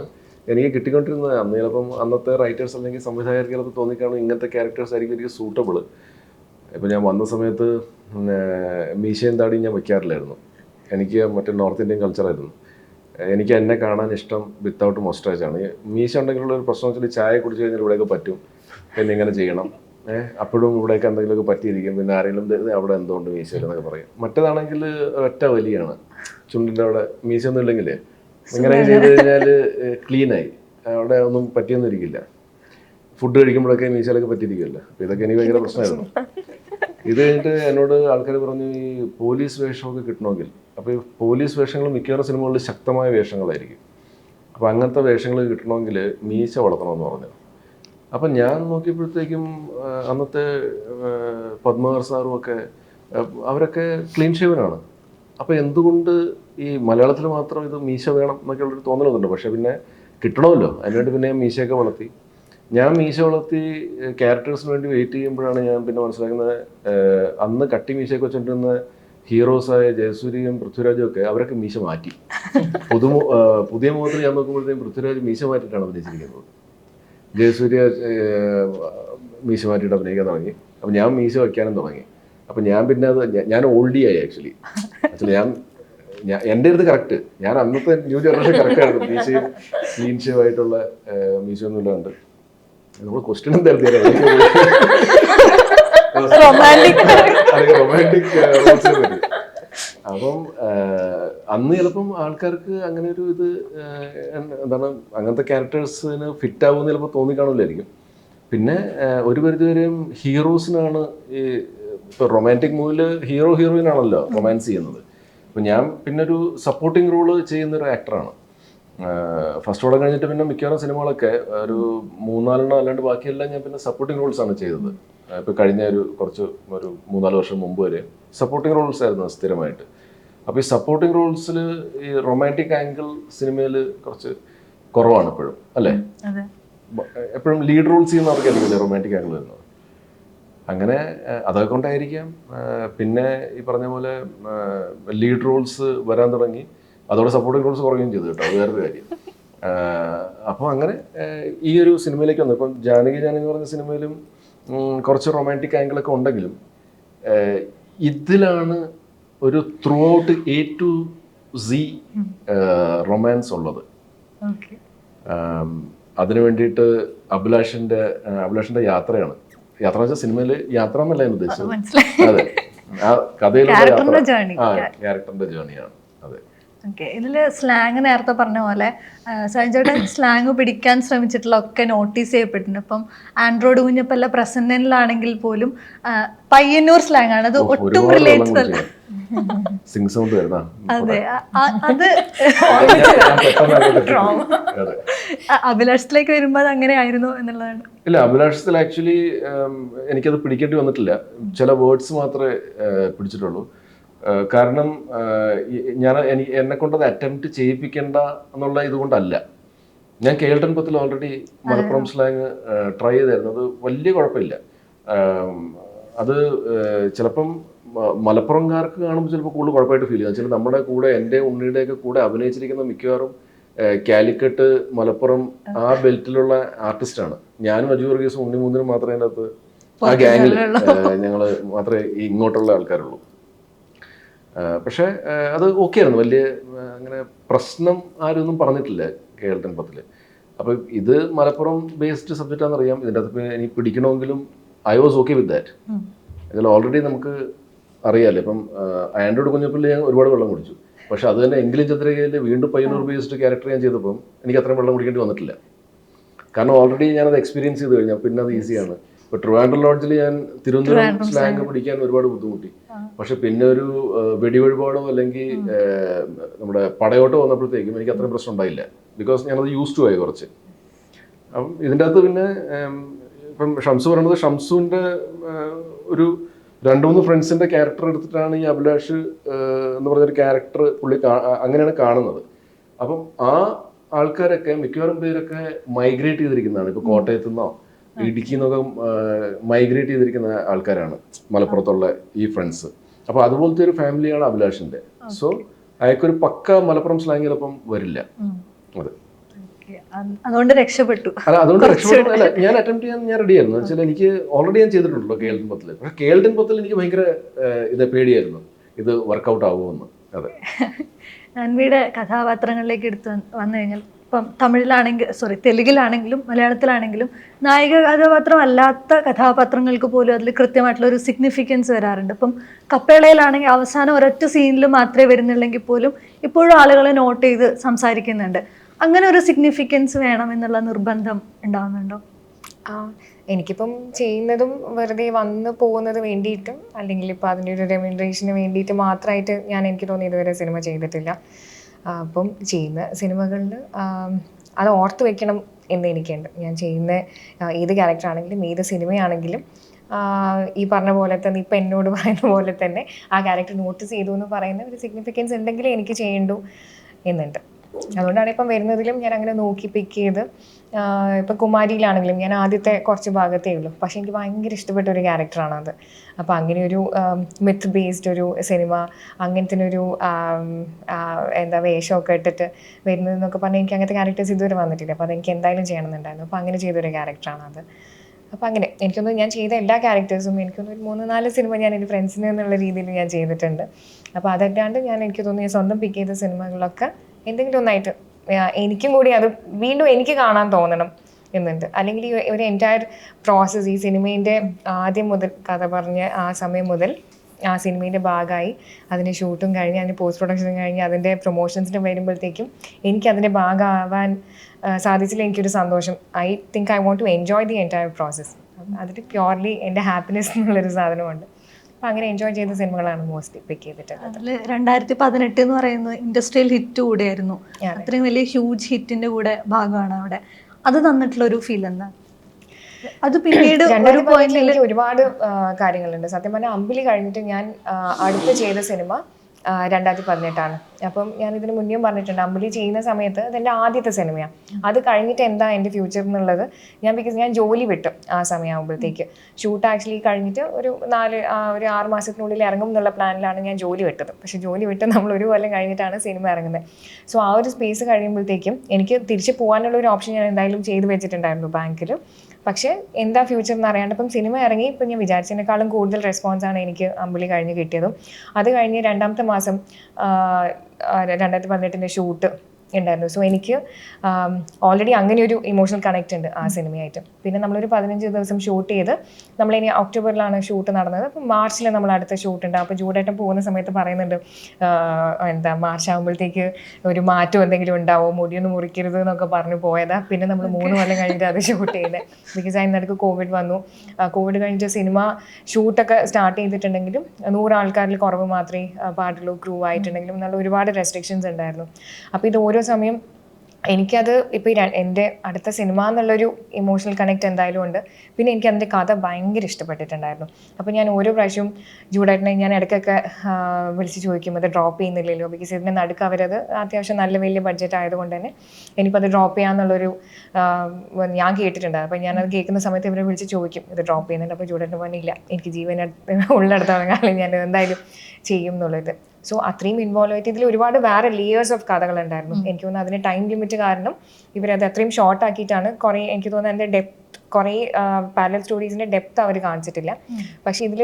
Speaker 3: എനിക്ക് കിട്ടിക്കൊണ്ടിരുന്നത് അന്ന് ചിലപ്പം അന്നത്തെ റൈറ്റേഴ്സ് അല്ലെങ്കിൽ സംവിധായകർക്ക് ചിലപ്പോൾ തോന്നിക്കാണും ഇങ്ങനത്തെ ക്യാരക്ടേഴ്സ് ആയിരിക്കും എനിക്ക് സൂട്ടബിൾ ഇപ്പം ഞാൻ വന്ന സമയത്ത് മീശയും താടിയും ഞാൻ വയ്ക്കാറില്ലായിരുന്നു എനിക്ക് മറ്റേ നോർത്ത് ഇന്ത്യൻ കൾച്ചറായിരുന്നു എനിക്ക് എന്നെ കാണാൻ ഇഷ്ടം വിത്തൗട്ട് മോസ്റ്ററൈസ് ആണ്. മീശ ഉണ്ടെങ്കിലുള്ള ഒരു പ്രശ്നം വെച്ചാൽ ചായ കുടിച്ച് കഴിഞ്ഞാൽ ഇവിടെയൊക്കെ പറ്റും. പിന്നെ ഇങ്ങനെ ചെയ്യണം. ഏഹ് അപ്പോഴും ഇവിടെയൊക്കെ എന്തെങ്കിലുമൊക്കെ പറ്റിയിരിക്കും. പിന്നെ ആരെങ്കിലും അവിടെ എന്തുകൊണ്ട് മീശയിൽ എന്നൊക്കെ പറയും. മറ്റേതാണെങ്കിൽ ഒറ്റ വലിയാണ്. ചുണ്ടിന്റെ അവിടെ മീശ ഒന്നും ഇല്ലെങ്കിലേ. ഇങ്ങനെ ചെയ്ത് കഴിഞ്ഞാൽ ക്ലീനായി അവിടെ ഒന്നും പറ്റിയൊന്നും ഇരിക്കില്ല. ഫുഡ് കഴിക്കുമ്പോഴൊക്കെ മീശയിലൊക്കെ പറ്റിയിരിക്കുമല്ലോ അപ്പം ഇതൊക്കെ എനിക്ക് ഭയങ്കര പ്രശ്നമായിരുന്നു. ഇത് കഴിഞ്ഞിട്ട് എന്നോട് ആൾക്കാർ പറഞ്ഞു ഈ പോലീസ് വേഷമൊക്കെ കിട്ടണമെങ്കിൽ. അപ്പോൾ ഈ പോലീസ് വേഷങ്ങൾ മിക്കവാറും സിനിമകളിൽ ശക്തമായ വേഷങ്ങളായിരിക്കും. അപ്പോൾ അങ്ങനത്തെ വേഷങ്ങൾ കിട്ടണമെങ്കിൽ മീശ വളർത്തണമെന്ന് പറഞ്ഞു. അപ്പം ഞാൻ നോക്കിയപ്പോഴത്തേക്കും അന്നത്തെ പത്മകർ സാറും ഒക്കെ അവരൊക്കെ ക്ലീൻ ഷേവനാണ്. അപ്പോൾ എന്തുകൊണ്ട് ഈ മലയാളത്തിൽ മാത്രം ഇത് മീശ വേണം എന്നൊക്കെ ഉള്ളൊരു തോന്നലൊന്നുണ്ട് പക്ഷേ പിന്നെ കിട്ടണമല്ലോ. അതിനുവേണ്ടി പിന്നെ മീശയൊക്കെ വളർത്തി. ഞാൻ മീശ വളർത്തി ക്യാരക്ടേഴ്സിന് വേണ്ടി വെയിറ്റ് ചെയ്യുമ്പോഴാണ് ഞാൻ പിന്നെ മനസ്സിലാക്കുന്നത് അന്ന് കട്ടി മീശയൊക്കെ വെച്ചിട്ടിരുന്ന ഹീറോസായ ജയസൂര്യയും പൃഥ്വിരാജും ഒക്കെ അവരൊക്കെ മീശ മാറ്റി. പുതു പുതിയ മുഖത്തിൽ ഞാൻ നോക്കുമ്പോഴത്തേക്കും പൃഥ്വിരാജ് മീശ മാറ്റിയിട്ടാണ് അഭിനയിച്ചിരിക്കുന്നത്. ജയസൂര്യ മീശ മാറ്റിയിട്ട് അഭിനയിക്കാൻ തുടങ്ങി. അപ്പം ഞാൻ മീശ വയ്ക്കാനും തുടങ്ങി. അപ്പം ഞാൻ പിന്നെ അത് ഞാൻ- ഓൾഡി ആയി ആക്ച്വലി ആക്ച്വലി ഞാൻ ഞാൻ എന്റെ അടുത്ത് കറക്റ്റ് ഞാൻ അന്നത്തെ ന്യൂ ജനറേഷൻ കറക്റ്റ് ആയിരുന്നു. മീശയും ക്ലീൻ ഷേവ് ആയിട്ടുള്ള മീശയൊന്നും ഇല്ലാണ്ട് നമ്മൾ ക്വസ്റ്റ്യൻ എന്തായിരുന്നു
Speaker 4: റൊമാന്റിക്
Speaker 3: റൊമാന്റിക് അപ്പം അന്ന് ചിലപ്പം ആൾക്കാർക്ക് അങ്ങനെ ഒരു ഇത് എന്താണ് അങ്ങനത്തെ ക്യാരക്ടേഴ്സിന് ഫിറ്റ് ആവുമെന്ന് ചിലപ്പോൾ തോന്നിക്കാണില്ലായിരിക്കും. പിന്നെ ഒരു പരിധിവരെയും ഹീറോസിനാണ് ഈ ഇപ്പോൾ റൊമാന്റിക് മൂവിൽ ഹീറോ ഹീറോയിൻ ആണല്ലോ റൊമാൻസ് ചെയ്യുന്നത്. അപ്പം ഞാൻ പിന്നെ ഒരു സപ്പോർട്ടിങ് റോൾ ചെയ്യുന്ന ഒരു ആക്ടറാണ് ഫസ്റ്റ് ഓടം കഴിഞ്ഞിട്ട് പിന്നെ മിക്കവാറും സിനിമകളൊക്കെ ഒരു മൂന്നാലെണ്ണം അല്ലാണ്ട് ബാക്കിയെല്ലാം ഞാൻ പിന്നെ സപ്പോർട്ടിങ് റോൾസ് ആണ് ചെയ്തത്. ഇപ്പോൾ കഴിഞ്ഞ ഒരു കുറച്ച് ഒരു മൂന്നാൽ വർഷം മുമ്പ് വരെ സപ്പോർട്ടിങ് റോൾസ് ആയിരുന്നു സ്ഥിരമായിട്ട്. അപ്പോൾ ഈ സപ്പോർട്ടിങ് റോൾസിൽ ഈ റൊമാന്റിക് ആംഗിൾ സിനിമയിൽ കുറച്ച് കുറവാണ് എപ്പോഴും അല്ലേ? എപ്പോഴും ലീഡ് റോൾസ് ചെയ്യുന്നവർക്കായിരിക്കും റൊമാന്റിക് ആംഗിൾ വരുന്നത്? അങ്ങനെ അതൊക്കെ കൊണ്ടായിരിക്കാം. പിന്നെ ഈ പറഞ്ഞ പോലെ ലീഡ് റോൾസ് വരാൻ തുടങ്ങി. അതോടെ സപ്പോർട്ടിംഗ് റോൾസ് കുറയുകയും ചെയ്തു കേട്ടോ. അത് വേറൊരു കാര്യം. അപ്പോൾ അങ്ങനെ ഈ ഒരു സിനിമയിലേക്ക് വന്നു. ഇപ്പം ജാനകി ജാനകി എന്ന് പറഞ്ഞ സിനിമയിലും കുറച്ച് റൊമാന്റിക് ആംഗിളൊക്കെ ഉണ്ടെങ്കിലും ഇതിലാണ് ഒരു throughout A to Z romance ഉള്ളത്. അതിനു വേണ്ടിയിട്ട് അഭിലാഷിന്റെ അഭിലാഷിന്റെ യാത്രയാണ്. യാത്ര വെച്ചാൽ സിനിമയിൽ യാത്ര എന്നല്ല ഞാൻ ഉദ്ദേശിച്ചത്. അതെ ആ കഥയിലുള്ള യാത്ര. ആ ക്യാരക്ടറിന്റെ ജേണിയാണ്
Speaker 4: ഓക്കെ ഇതിൽ സ്ലാങ് നേരത്തെ പറഞ്ഞ പോലെ സഞ്ജയുടെ സ്ലാങ് പിടിക്കാൻ ശ്രമിച്ചിട്ടുള്ള ഒക്കെ നോട്ടീസ് ചെയ്യപ്പെട്ടിട്ടുണ്ട്. ഇപ്പം ആൻഡ്രോയിഡ് കുഞ്ഞപ്പല്ല പ്രസന്നനിലാണെങ്കിൽ പോലും പയ്യന്നൂർ സ്ലാങ് ആണ്. അത് ഒട്ടും റിലേറ്റഡ് അല്ല.
Speaker 3: സിംഗ് സൗണ്ട് വരുന്ന?
Speaker 4: അതെ. അത് അഭിലാഷത്തിലേക്ക് വരുമ്പോൾ അത് അങ്ങനെ ആയിരുന്നു എന്നുള്ളതാണ്.
Speaker 3: ഇല്ല അഭിലാഷത്തിൽ ആക്ച്വലി എനിക്കത് പിടിക്കേണ്ടി വന്നിട്ടില്ല. ചില വേർഡ്സ് മാത്രമേ പിടിച്ചിട്ടുള്ളൂ. കാരണം ഞാൻ എന്നെ കൊണ്ടത് അറ്റംപ്റ്റ് ചെയ്യിപ്പിക്കേണ്ട എന്നുള്ള ഇതുകൊണ്ടല്ല. ഞാൻ കേൾട്ടൻ പത്തിൽ ഓൾറെഡി മലപ്പുറം സ്ലാങ് ട്രൈ ചെയ്തായിരുന്നു. അത് വലിയ കുഴപ്പമില്ല. അത് ചിലപ്പം മലപ്പുറംകാർക്ക് കാണുമ്പോൾ ചിലപ്പോൾ കൂടുതൽ കുഴപ്പമായിട്ട് ഫീൽ ചെയ്യുന്നത് വെച്ചാൽ നമ്മുടെ കൂടെ എന്റെ ഉണ്ണിയുടെയൊക്കെ കൂടെ അഭിനയിച്ചിരിക്കുന്ന മിക്കവാറും കാലിക്കട്ട് മലപ്പുറം ആ ബെൽറ്റിലുള്ള ആർട്ടിസ്റ്റാണ് ഞാനും അജു വർഗീസും ഉണ്ണി മൂന്നിനും മാത്രമേ അതിന്റെ അകത്ത് ആ ഗ്യാങ്ങിൽ ഞങ്ങൾ മാത്രമേ ഇങ്ങോട്ടുള്ള ആൾക്കാരുള്ളൂ. പക്ഷേ അത് ഓക്കെ ആയിരുന്നു വലിയ അങ്ങനെ പ്രശ്നം ആരും ഒന്നും പറഞ്ഞിട്ടില്ല കേരളത്തിൻ പത്തിൽ അപ്പോൾ ഇത് മലപ്പുറം ബേസ്ഡ് സബ്ജക്റ്റ് ആണെന്നറിയാം ഇതിന്റെ അകത്ത് ഇനി പിടിക്കണമെങ്കിലും I was okay with that ഇതിൽ ഓൾറെഡി നമുക്ക് അറിയാമല്ലോ ഇപ്പം ആൻഡ്രോയിഡ് കുഞ്ഞപ്പള്ളി ഞാൻ ഒരുപാട് വെള്ളം കുടിച്ചു. പക്ഷെ അത് തന്നെ എങ്കിലും ചന്ദ്രകയിൽ വീണ്ടും പയ്യന്നൂർ ബേസ്ഡ് ക്യാരക്ടർ ഞാൻ ചെയ്തപ്പം എനിക്ക് അത്രയും വെള്ളം കുടിക്കേണ്ടി വന്നിട്ടില്ല. കാരണം ഓൾറെഡി ഞാനത് എക്സ്പീരിയൻസ് ചെയ്ത് കഴിഞ്ഞാൽ പിന്നെ അത് ഈസിയാണ് ഇപ്പോൾ ട്രിവാൻഡ്രം ലോഡ്ജിൽ ഞാൻ തിരുവനന്തപുരം സ്ലാങ് പിടിക്കാൻ ഒരുപാട് ബുദ്ധിമുട്ടി. പക്ഷെ പിന്നെ ഒരു വെടിവഴിപാടോ അല്ലെങ്കിൽ നമ്മുടെ പടയോട്ടോ വന്നപ്പോഴത്തേക്കും എനിക്ക് അത്രയും പ്രശ്നം ഉണ്ടായില്ല. ബിക്കോസ് ഞാനത് യൂസ് ടു ആയി കുറച്ച്. അപ്പം ഇതിന്റെ അകത്ത് പിന്നെ ഇപ്പം ഷംസു പറയുന്നത് ഷംസുവിന്റെ ഒരു രണ്ട് മൂന്ന് ഫ്രണ്ട്സിന്റെ ക്യാരക്ടർ എടുത്തിട്ടാണ് ഈ അഭിലാഷ് എന്ന് പറഞ്ഞൊരു ക്യാരക്ടർ പുള്ളി അങ്ങനെയാണ് കാണുന്നത്. അപ്പം ആ ആൾക്കാരൊക്കെ മിക്കവാറും പേരൊക്കെ മൈഗ്രേറ്റ് ചെയ്തിരിക്കുന്നതാണ്. ഇപ്പോൾ കോട്ടയത്തു നിന്നോ ഇടുക്കിയിൽ നിന്നൊക്കെ മൈഗ്രേറ്റ് ചെയ്തിരിക്കുന്ന ആൾക്കാരാണ് മലപ്പുറത്തുള്ള ഈ ഫ്രണ്ട്സ് അപ്പോൾ അതുപോലത്തെ ഒരു ഫാമിലിയാണ് അഭിലാഷിന്റെ സോ അയാൾക്കൊരു പക്ക മലപ്പുറം സ്ലാങ് ചിലപ്പം വരില്ല. അതെ.
Speaker 4: അതുകൊണ്ട് രക്ഷപ്പെട്ടു.
Speaker 3: അല്ല അതുകൊണ്ട് രക്ഷപ്പെട്ടു. അല്ല ഞാൻ അറ്റംപ്റ്റ് ചെയ്യാൻ ഞാൻ റെഡി ആയിരുന്നു. വെച്ചാൽ എനിക്ക് ഓൾറെഡി ഞാൻ ചെയ്തിട്ടുണ്ടല്ലോ കേൾഡൻ പത്തിൽ. പക്ഷേ കേൾഡൻ പത്തിൽ എനിക്ക് ഭയങ്കര ഇത് പേടിയായിരുന്നു. ഇത് വർക്കൗട്ട് ആവുമെന്ന് അതെ.
Speaker 4: അൻവിയുടെ കഥാപാത്രങ്ങളിലേക്ക് എടുത്ത് വന്നു കഴിഞ്ഞാൽ ഇപ്പം തമിഴിലാണെങ്കിൽ സോറി തെലുങ്കിലാണെങ്കിലും മലയാളത്തിലാണെങ്കിലും നായിക കഥാപാത്രം അല്ലാത്ത കഥാപാത്രങ്ങൾക്ക് പോലും അതിൽ കൃത്യമായിട്ടുള്ള ഒരു സിഗ്നിഫിക്കൻസ് വരാറുണ്ട്. ഇപ്പം കപ്പേളയിലാണെങ്കിൽ അവസാനം ഒരൊറ്റ സീനിൽ മാത്രമേ വരുന്നുള്ളെങ്കിൽ പോലും ഇപ്പോഴും ആളുകളെ നോട്ട് ചെയ്ത് സംസാരിക്കുന്നുണ്ട്. അങ്ങനെ ഒരു സിഗ്നിഫിക്കൻസ് വേണം എന്നുള്ള നിർബന്ധം ഉണ്ടാവുന്നുണ്ടോ?
Speaker 1: എനിക്കിപ്പം ചെയ്യുന്നതും വെറുതെ വന്ന് പോകുന്നത് വേണ്ടിയിട്ടും അല്ലെങ്കിൽ ഇപ്പോൾ അതിന്റെ ഒരു റെമ്യൂണറേഷന് വേണ്ടിയിട്ട് മാത്രമായിട്ട് ഞാൻ എനിക്ക് തോന്നി ഇതുവരെ സിനിമ ചെയ്തിട്ടില്ല. അപ്പം ചെയ്യുന്ന സിനിമകളിൽ അത് ഓർത്ത് വെക്കണം എന്ന് എനിക്കുണ്ട്. ഞാൻ ചെയ്യുന്ന ഏത് ക്യാരക്ടറാണെങ്കിലും ഏത് സിനിമയാണെങ്കിലും ഈ പറഞ്ഞ പോലെ തന്നെ ഇപ്പം എന്നോട് പറയുന്ന പോലെ തന്നെ ആ ക്യാരക്ടർ നോട്ടീസ് ചെയ്തു എന്ന് പറയുന്ന ഒരു സിഗ്നിഫിക്കൻസ് ഉണ്ടെങ്കിലേ എനിക്ക് ചെയ്യണ്ടു എന്നുണ്ട്. അതുകൊണ്ടാണ് ഇപ്പം വരുന്നതിലും ഞാൻ അങ്ങനെ നോക്കി പിക്ക് ചെയ്ത് ഇപ്പം കുമാരിയിലാണെങ്കിലും ഞാൻ ആദ്യത്തെ കുറച്ച് ഭാഗത്തേ ഉള്ളൂ. പക്ഷേ എനിക്ക് ഭയങ്കര ഇഷ്ടപ്പെട്ട ഒരു ക്യാരക്ടറാണ് അത്. അപ്പോൾ അങ്ങനെ ഒരു മിത്ത് ബേസ്ഡ് ഒരു സിനിമ അങ്ങനത്തെ ഒരു എന്താ വേഷമൊക്കെ ഇട്ടിട്ട് വരുന്നതെന്നൊക്കെ പറഞ്ഞാൽ എനിക്ക് അങ്ങനത്തെ ക്യാരക്ടേഴ്സ് ഇതുവരെ വന്നിട്ടില്ല. അപ്പോൾ അതെനിക്ക് എന്തായാലും ചെയ്യണമെന്നുണ്ടായിരുന്നു. അപ്പോൾ അങ്ങനെ ചെയ്തൊരു ക്യാരക്ടറാണ് അത്. അപ്പോൾ അങ്ങനെ എനിക്കൊന്ന് ഞാൻ ചെയ്ത എല്ലാ ക്യാരക്ടേഴ്സും എനിക്കൊന്ന് ഒരു മൂന്ന് നാല് സിനിമ ഞാൻ എന്റെ ഫ്രണ്ട്സിന് എന്നുള്ള രീതിയിൽ ഞാൻ ചെയ്തിട്ടുണ്ട്. അപ്പോൾ അതല്ലാണ്ട് ഞാൻ എനിക്ക് ഞാൻ സ്വന്തം പിക്ക് ചെയ്ത സിനിമകളൊക്കെ എന്തെങ്കിലും ഒന്നായിട്ട് എനിക്കും കൂടി അത് വീണ്ടും എനിക്ക് കാണാൻ തോന്നണം എന്നുണ്ട്. അല്ലെങ്കിൽ ഈ ഒരു എന്റയർ പ്രോസസ്സ് ഈ സിനിമേന്റെ ആദ്യം മുതൽ കഥ പറഞ്ഞ് ആ സമയം മുതൽ ആ സിനിമേന്റെ ഭാഗമായി അതിന്റെ ഷൂട്ടും കഴിഞ്ഞ് അതിന്റെ പോസ്റ്റ് പ്രൊഡക്ഷനും കഴിഞ്ഞ് അതിന്റെ പ്രൊമോഷൻസിന് വരുമ്പോഴത്തേക്കും എനിക്ക് അതിന്റെ ഭാഗമാവാൻ സാധിച്ചില്ല. എനിക്കൊരു സന്തോഷം. I think I want to enjoy the entire process അതിൽ പ്യോർലി എന്റെ ഹാപ്പിനെസ് എന്നുള്ളൊരു സാധനമുണ്ട്. അപ്പം അങ്ങനെ എൻജോയ് ചെയ്ത സിനിമകളാണ് മോസ്റ്റ്ലി പിക്ക് ചെയ്തിട്ടുള്ളത്.
Speaker 4: അതിൽ രണ്ടായിരത്തി പതിനെട്ട് എന്ന് പറയുന്നത് ഇൻഡസ്ട്രിയൽ ഹിറ്റ് കൂടെയായിരുന്നു.
Speaker 1: ആയിരുന്നു
Speaker 4: അത്രയും വലിയ ഹ്യൂജ് ഹിറ്റിന്റെ കൂടെ ഭാഗമാണ് അവിടെ. അത് തന്നിട്ടുള്ള ഒരു ഫീൽ എന്താ അത് പിന്നീട് ഒരു പോയിന്റിൽ
Speaker 1: ഒരുപാട് കാര്യങ്ങളുണ്ട്. സത്യം പറഞ്ഞാൽ അമ്പിളി കഴിഞ്ഞിട്ട് ഞാൻ അടുത്ത് ചെയ്ത സിനിമ രണ്ടായിരത്തി പതിനെട്ടാണ്. അപ്പം ഞാൻ ഇതിന് മുന്നേ പറഞ്ഞിട്ടുണ്ട്. അമ്പിളി ചെയ്യുന്ന സമയത്ത് അതെന്റെ ആദ്യത്തെ സിനിമയാണ് അത് കഴിഞ്ഞിട്ട് എന്താ എന്റെ ഫ്യൂച്ചർ എന്നുള്ളത് ഞാൻ ബിക്കോസ് ഞാൻ ജോലി വിട്ടു ആ സമയമാകുമ്പോഴത്തേക്ക് ഷൂട്ട് ആക്ച്വലി കഴിഞ്ഞിട്ട് ഒരു നാല് ഒരു ആറ് മാസത്തിനുള്ളിൽ ഇറങ്ങും എന്നുള്ള പ്ലാനിലാണ് ഞാൻ ജോലി വിട്ടത്. പക്ഷേ ജോലി വിട്ട് നമ്മൾ ഒരു കൊല്ലം കഴിഞ്ഞിട്ടാണ് സിനിമ ഇറങ്ങുന്നത്. സോ ആ ഒരു സ്പേസ് കഴിയുമ്പോഴത്തേക്കും എനിക്ക് തിരിച്ച് പോകാനുള്ള ഒരു ഓപ്ഷൻ ഞാൻ എന്തായാലും ചെയ്ത് വെച്ചിട്ടുണ്ടായിരുന്നു ബാങ്കിൽ പക്ഷേ എന്താ ഫ്യൂച്ചർ എന്ന് അറിയാണ്ട് ഇപ്പം സിനിമ ഇറങ്ങി ഇപ്പം ഞാൻ വിചാരിച്ചതിനേക്കാളും കൂടുതൽ റെസ്പോൺസാണ് എനിക്ക് അമ്പിളി കഴിഞ്ഞ് കിട്ടിയതും. അത് കഴിഞ്ഞ് രണ്ടാമത്തെ മാസം രണ്ടായിരത്തി പതിനെട്ടിന്റെ ഷൂട്ട് ഉണ്ടായിരുന്നു. സോ എനിക്ക് ഓൾറെഡി അങ്ങനെ ഒരു ഇമോഷണൽ കണക്റ്റ് ഉണ്ട് ആ സിനിമയായിട്ട്. പിന്നെ നമ്മളൊരു പതിനഞ്ച് ദിവസം ഷൂട്ട് ചെയ്ത് നമ്മളിനി ഒക്ടോബറിലാണ് ഷൂട്ട് നടന്നത്. അപ്പം മാർച്ചിൽ നമ്മൾ അടുത്ത ഷൂട്ട് ഉണ്ട്. അപ്പോൾ ജൂഡായിട്ട് പോകുന്ന സമയത്ത് പറയുന്നുണ്ട് എന്താ മാർച്ച് ആകുമ്പോഴത്തേക്ക് ഒരു മാറ്റം എന്തെങ്കിലും ഉണ്ടാവോ? മുടിയൊന്നും മുറിക്കരുത് എന്നൊക്കെ പറഞ്ഞു പോയതാ. പിന്നെ നമ്മൾ മൂന്ന് കൊല്ലം കഴിഞ്ഞിട്ട് അത് ഷൂട്ട് ചെയ്തത് ബിക്കോസ് അതിനിടയ്ക്ക് കോവിഡ് വന്നു. കോവിഡ് കഴിഞ്ഞിട്ട് സിനിമ ഷൂട്ടൊക്കെ സ്റ്റാർട്ട് ചെയ്തിട്ടുണ്ടെങ്കിലും നൂറ് ആൾക്കാരിൽ കുറവ് മാത്രമേ പാട്ടുള്ളൂ ക്രൂ ആയിട്ടുണ്ടെങ്കിലും എന്നുള്ള ഒരുപാട് റെസ്ട്രിക്ഷൻസ് ഉണ്ടായിരുന്നു. അപ്പോൾ ഇത് ഓരോ സമയം എനിക്കത് ഇപ്പോൾ എന്റെ അടുത്ത സിനിമ എന്നുള്ളൊരു ഇമോഷണൽ കണക്ട് എന്തായാലും ഉണ്ട്. പിന്നെ എനിക്ക് അതിന്റെ കഥ ഭയങ്കര ഇഷ്ടപ്പെട്ടിട്ടുണ്ടായിരുന്നു. അപ്പോൾ ഞാൻ ഓരോ പ്രാവശ്യവും ജൂഡായിട്ടിനെ ഞാൻ ഇടയ്ക്കൊക്കെ വിളിച്ച് ചോദിക്കും അത് ഡ്രോപ്പ് ചെയ്യുന്നില്ലല്ലോ? ബിക്കോസ് ഇതിന്റെ നടുക്ക് അവരത് അത്യാവശ്യം നല്ല വലിയ ബഡ്ജറ്റ് ആയതുകൊണ്ട് തന്നെ എനിക്കത് ഡ്രോപ്പ് ചെയ്യാന്നുള്ളൊരു ആ, ഞാൻ കേട്ടിട്ടുണ്ട്. അപ്പോൾ ഞാനത് കേൾക്കുന്ന സമയത്ത് ഇവരെ വിളിച്ച് ചോദിക്കും ഇത് ഡ്രോപ്പ് ചെയ്യുന്നുണ്ട്? അപ്പോൾ ജൂഡായിട്ട് പറഞ്ഞില്ല എനിക്ക് ജീവൻ ഉള്ളിടത്തോളം കാലം ഞാൻ എന്തായാലും ചെയ്യും എന്നുള്ളത്. സോ അത്രയും ഇൻവോൾവ് ആയിട്ട് ഇതിൽ ഒരുപാട് വേറെ ലേയേഴ്സ് ഓഫ് കഥകളുണ്ടായിരുന്നു. എനിക്ക് തോന്നുന്നു അതിന് ടൈം ലിമിറ്റ് കാരണം ഇവരത് അത്രയും ഷോർട്ട് ആക്കിയിട്ടാണ് കുറേ എനിക്ക് തോന്നുന്നു അതിന്റെ ഡെപ്ത് കുറേ പാരൽ സ്റ്റോറീസിന്റെ ഡെപ്ത് അവർ കാണിച്ചിട്ടില്ല. പക്ഷേ ഇതിൽ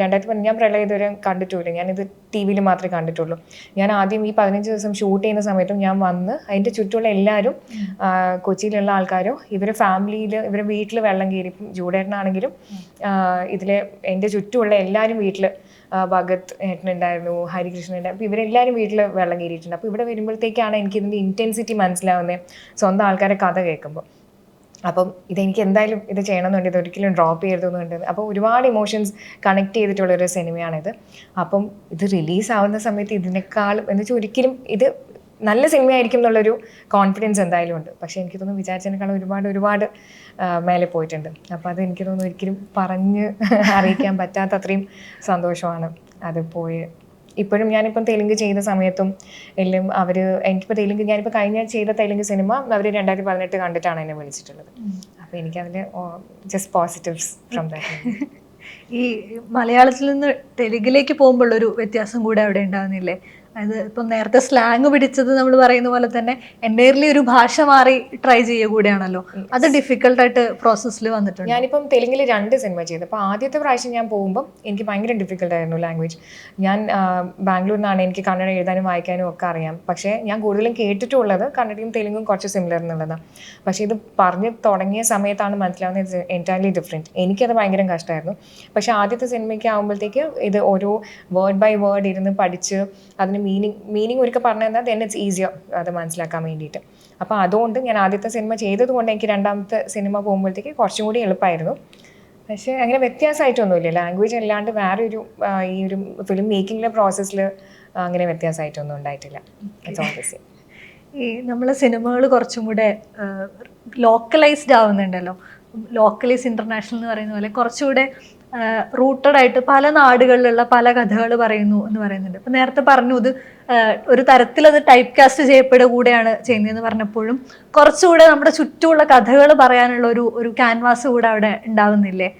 Speaker 1: രണ്ടായിരത്തി പതിനഞ്ച് ഞാൻ പ്രളയം ഇതുവരെ കണ്ടിട്ടില്ല ഞാനിത് ടി വിയിൽ മാത്രമേ കണ്ടിട്ടുള്ളൂ. ഞാൻ ആദ്യം ഈ പതിനഞ്ച് ദിവസം ഷൂട്ട് ചെയ്യുന്ന സമയത്തും ഞാൻ വന്ന് അതിന്റെ ചുറ്റുമുള്ള എല്ലാവരും കൊച്ചിയിലുള്ള ആൾക്കാരും ഇവരെ ഫാമിലിയിൽ ഇവരെ വീട്ടിൽ വെള്ളം കയറി ജൂഡേട്ടനാണെങ്കിലും ഇതിൽ എന്റെ ചുറ്റുമുള്ള എല്ലാവരും വീട്ടിൽ ഭഗത് ഏട്ടനുണ്ടായിരുന്നു ഹരികൃഷ്ണൻ അപ്പോൾ ഇവരെല്ലാവരും വീട്ടിൽ വെള്ളം കയറിയിട്ടുണ്ട്. അപ്പോൾ ഇവിടെ വരുമ്പോഴത്തേക്കാണ് എനിക്ക് ഇതിന്റെ ഇന്റൻസിറ്റി മനസ്സിലാവുന്നത് സ്വന്തം ആൾക്കാരെ കഥ കേൾക്കുമ്പോൾ അപ്പം ഇതെനിക്ക് എന്തായാലും ഇത് ചെയ്യണമെന്നുണ്ട്. ഇത് ഒരിക്കലും ഡ്രോപ്പ് ചെയ്യരുതെന്നുണ്ട്. അപ്പോൾ ഒരുപാട് ഇമോഷൻസ് കണക്ട് ചെയ്തിട്ടുള്ളൊരു സിനിമയാണിത്. അപ്പം ഇത് റിലീസ് ആവുന്ന സമയത്ത് ഇതിനേക്കാളും എന്ന് വെച്ചാൽ ഒരിക്കലും ഇത് നല്ല സിനിമയായിരിക്കും എന്നുള്ളൊരു കോൺഫിഡൻസ് എന്തായാലും ഉണ്ട്. പക്ഷേ എനിക്ക് തോന്നുന്നു വിചാരിച്ചതിനേക്കാളും ഒരുപാട് ഒരുപാട് മേലെ പോയിട്ടുണ്ട്. അപ്പോൾ അത് എനിക്ക് തോന്നുന്നു ഒരിക്കലും പറഞ്ഞ് അറിയിക്കാൻ പറ്റാത്ത അത്രയും സന്തോഷമാണ് അത് പോയി. ഇപ്പോഴും ഞാനിപ്പം തെലുങ്ക് ചെയ്ത സമയത്തും എല്ലാം അവർ എനിക്കിപ്പോൾ തെലുങ്ക് ഞാനിപ്പോൾ കഴിഞ്ഞ ചെയ്ത തെലുങ്ക് സിനിമ അവർ രണ്ടായിരത്തി പതിനെട്ട് കണ്ടിട്ടാണ് എന്നെ വിളിച്ചിട്ടുള്ളത്. അപ്പോൾ എനിക്ക് അതിൽ ജസ്റ്റ് പോസിറ്റീവ്സ് ഫ്രം ദാറ്റ്
Speaker 4: ഈ മലയാളത്തിൽ നിന്ന് തെലുങ്കിലേക്ക് പോകുമ്പോഴുള്ളൊരു ഒരു വ്യത്യാസം കൂടെ അവിടെ ഉണ്ടാകുന്നില്ലേ അതായത് ഇപ്പം നേരത്തെ സ്ലാങ് പിടിച്ചത് നമ്മൾ പറയുന്ന പോലെ തന്നെ എന്റയർലി ഒരു ഭാഷ മാറി ട്രൈ ചെയ്യുക കൂടിയാണല്ലോ. അത് ഡിഫിക്കൽട്ടായിട്ട് പ്രോസസ്സിൽ വന്നിട്ടുണ്ട്.
Speaker 1: ഞാനിപ്പം തെലുങ്കിൽ രണ്ട് സിനിമ ചെയ്തു അപ്പോൾ ആദ്യത്തെ പ്രാവശ്യം ഞാൻ പോകുമ്പം എനിക്ക് ഭയങ്കര ഡിഫിക്കൽട്ട് ആയിരുന്നു ലാംഗ്വേജ് ഞാൻ ബാംഗ്ലൂരിൽ നിന്നാണ് എനിക്ക് കന്നഡ എഴുതാനും വായിക്കാനും ഒക്കെ അറിയാം. പക്ഷേ ഞാൻ കൂടുതലും കേട്ടിട്ടുള്ളത് കന്നഡയും തെലുങ്കും കുറച്ച് സിമിലർ എന്നുള്ളതാണ് പക്ഷേ ഇത് പറഞ്ഞ് തുടങ്ങിയ സമയത്താണ് മനസ്സിലാവുന്നത് എന്റയർലി ഡിഫറെന്റ് എനിക്കത് ഭയങ്കര കഷ്ടമായിരുന്നു പക്ഷേ ആദ്യത്തെ സിനിമയ്ക്ക് ആകുമ്പോഴത്തേക്ക് ഇത് ഓരോ വേർഡ് ബൈ വേർഡ് ഇരുന്ന് പഠിച്ച് അതിന് മീനിങ് മീനിങ് ഒരിക്കൽ പറഞ്ഞു തന്നാൽ ദെൻ ഇറ്റ്സ് ഈസിയർ അത് മനസ്സിലാക്കാൻ വേണ്ടിയിട്ട്. അപ്പോൾ അതുകൊണ്ട് ഞാൻ ആദ്യത്തെ സിനിമ ചെയ്തതുകൊണ്ട് എനിക്ക് രണ്ടാമത്തെ സിനിമ പോകുമ്പോഴത്തേക്ക് കുറച്ചും കൂടി എളുപ്പമായിരുന്നു പക്ഷേ അങ്ങനെ വ്യത്യാസമായിട്ടൊന്നുമില്ല. ലാംഗ്വേജ് അല്ലാണ്ട് വേറെ ഒരു ഈ ഒരു ഫിലിം മേക്കിങ്ങിലെ പ്രോസസ്സിൽ അങ്ങനെ വ്യത്യാസമായിട്ടൊന്നും ഉണ്ടായിട്ടില്ല.
Speaker 4: ഈ നമ്മളെ സിനിമകൾ കുറച്ചും കൂടെ ലോക്കലൈസ്ഡ് ആവുന്നുണ്ടല്ലോ. ലോക്കലൈസ് ഇന്റർനാഷണൽ എന്ന് പറയുന്ന പോലെ കുറച്ചുകൂടെ റൂട്ടഡ് ആയിട്ട് പല നാടുകളിലുള്ള പല കഥകൾ പറയുന്നു എന്ന് പറയുന്നുണ്ട്. ഇപ്പം നേരത്തെ പറഞ്ഞു ഇത് ഒരു തരത്തിൽ അത് ടൈപ്പ് കാസ്റ്റ് ചെയ്യപ്പെടുക കൂടെയാണ് ചെയ്യുന്നതെന്ന് പറഞ്ഞപ്പോഴും കുറച്ചുകൂടെ നമ്മുടെ ചുറ്റുമുള്ള കഥകൾ പറയാനുള്ള ഒരു ഒരു ക്യാൻവാസ് കൂടെ അവിടെ ഉണ്ടാവുന്നില്ലേ?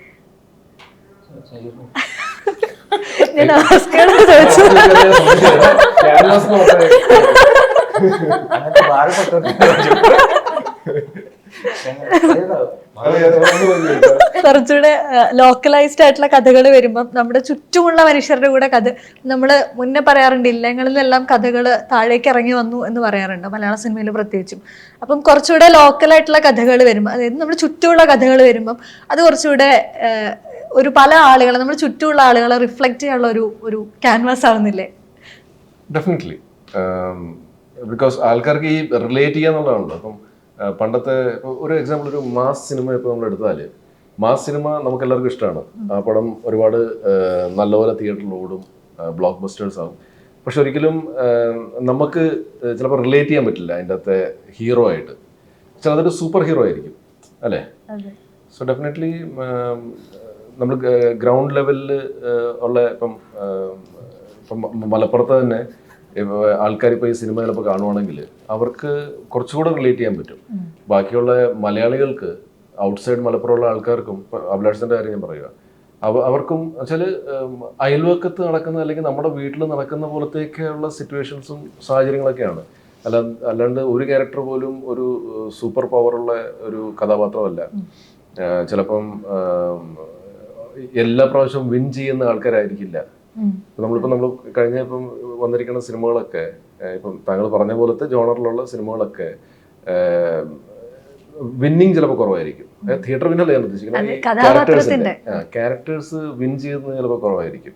Speaker 4: ഞാൻ ചോദിച്ചു.
Speaker 3: Canvas
Speaker 4: കുറച്ചുകൂടെ ലോക്കലൈസ്ഡ് ആയിട്ടുള്ള കഥകൾ വരുമ്പം നമ്മുടെ ചുറ്റുമുള്ള മനുഷ്യരുടെ കൂടെ കഥ നമ്മൾ മുന്നേ പറയാറുണ്ട് ഇല്ലങ്ങളിൽ നിന്നെല്ലാം കഥകൾ താഴേക്ക് ഇറങ്ങി വന്നു എന്ന് പറയാറുണ്ട് മലയാള സിനിമയിൽ പ്രത്യേകിച്ചും. അപ്പം കുറച്ചുകൂടെ ലോക്കലായിട്ടുള്ള കഥകൾ വരുമ്പോൾ അതായത് നമ്മുടെ ചുറ്റുമുള്ള കഥകൾ വരുമ്പം അത് കുറച്ചുകൂടെ ഒരു പല ആളുകളെ നമ്മുടെ ചുറ്റുമുള്ള ആളുകളെ റിഫ്ലക്റ്റ് ചെയ്യാനുള്ള ഒരു ഒരു ക്യാൻവാസ് ആവുന്നില്ലേ
Speaker 3: ഡെഫിനറ്റ്ലി ബിക്കോസ് ആൾക്കാർക്ക് ഈ റിലേറ്റ് ചെയ്യാന്നുള്ളതാണല്ലോ. അപ്പം പണ്ടത്തെ ഒരു എക്സാമ്പിൾ ഒരു മാസ് സിനിമ ഇപ്പോൾ നമ്മൾ എടുത്താൽ മാസ് സിനിമ നമുക്ക് എല്ലാവർക്കും ഇഷ്ടമാണ് ആ പടം ഒരുപാട് നല്ലപോലെ തിയേറ്ററിൽ ഓടും ബ്ലോക്ക് ബസ്റ്റേഴ്സ് ആവും. പക്ഷെ ഒരിക്കലും നമുക്ക് ചിലപ്പോൾ റിലേറ്റ് ചെയ്യാൻ പറ്റില്ല അതിന്റെ അകത്തെ ഹീറോ ആയിട്ട് ചിലതൊരു സൂപ്പർ ഹീറോ ആയിരിക്കും അല്ലേ? സോ ഡെഫിനറ്റ്ലി നമ്മൾ ഗ്രൗണ്ട് ലെവലിൽ ഉള്ള ഇപ്പം ഇപ്പം മലപ്പുറത്ത് തന്നെ ആൾക്കാർ ഇപ്പോൾ ഈ സിനിമ ചിലപ്പോൾ കാണുവാണെങ്കിൽ അവർക്ക് കുറച്ചുകൂടെ റിലേറ്റ് ചെയ്യാൻ പറ്റും. ബാക്കിയുള്ള മലയാളികൾക്ക് ഔട്ട്സൈഡ് മലപ്പുറമുള്ള ആൾക്കാർക്കും അഭിലാഷത്തിന്റെ കാര്യം ഞാൻ പറയുക അവ അവർക്കും വെച്ചാൽ അയൽവക്കത്ത് നടക്കുന്ന അല്ലെങ്കിൽ നമ്മുടെ വീട്ടിൽ നടക്കുന്ന പോലത്തേക്കുള്ള സിറ്റുവേഷൻസും സാഹചര്യങ്ങളൊക്കെയാണ്. അല്ല അല്ലാണ്ട് ഒരു ക്യാരക്ടർ പോലും ഒരു സൂപ്പർ പവറുള്ള ഒരു കഥാപാത്രമല്ല. ചിലപ്പം എല്ലാ പ്രാവശ്യവും വിൻ ചെയ്യുന്ന ആൾക്കാരായിരിക്കില്ല. നമ്മളിപ്പോൾ നമ്മൾ കഴിഞ്ഞ ഇപ്പം വന്നിരിക്കുന്ന സിനിമകളൊക്കെ ഇപ്പം താങ്കൾ പറഞ്ഞ പോലത്തെ ജോണറിലുള്ള സിനിമകളൊക്കെ വിന്നിങ് ചിലപ്പോൾ കുറവായിരിക്കും. തിയേറ്റർ വിന്നല്ല ഞാൻ ഉദ്ദേശിക്കുന്നത്. ക്യാരക്ടേഴ്സ് വിൻ ചെയ്യുന്നത് ചിലപ്പോൾ കുറവായിരിക്കും.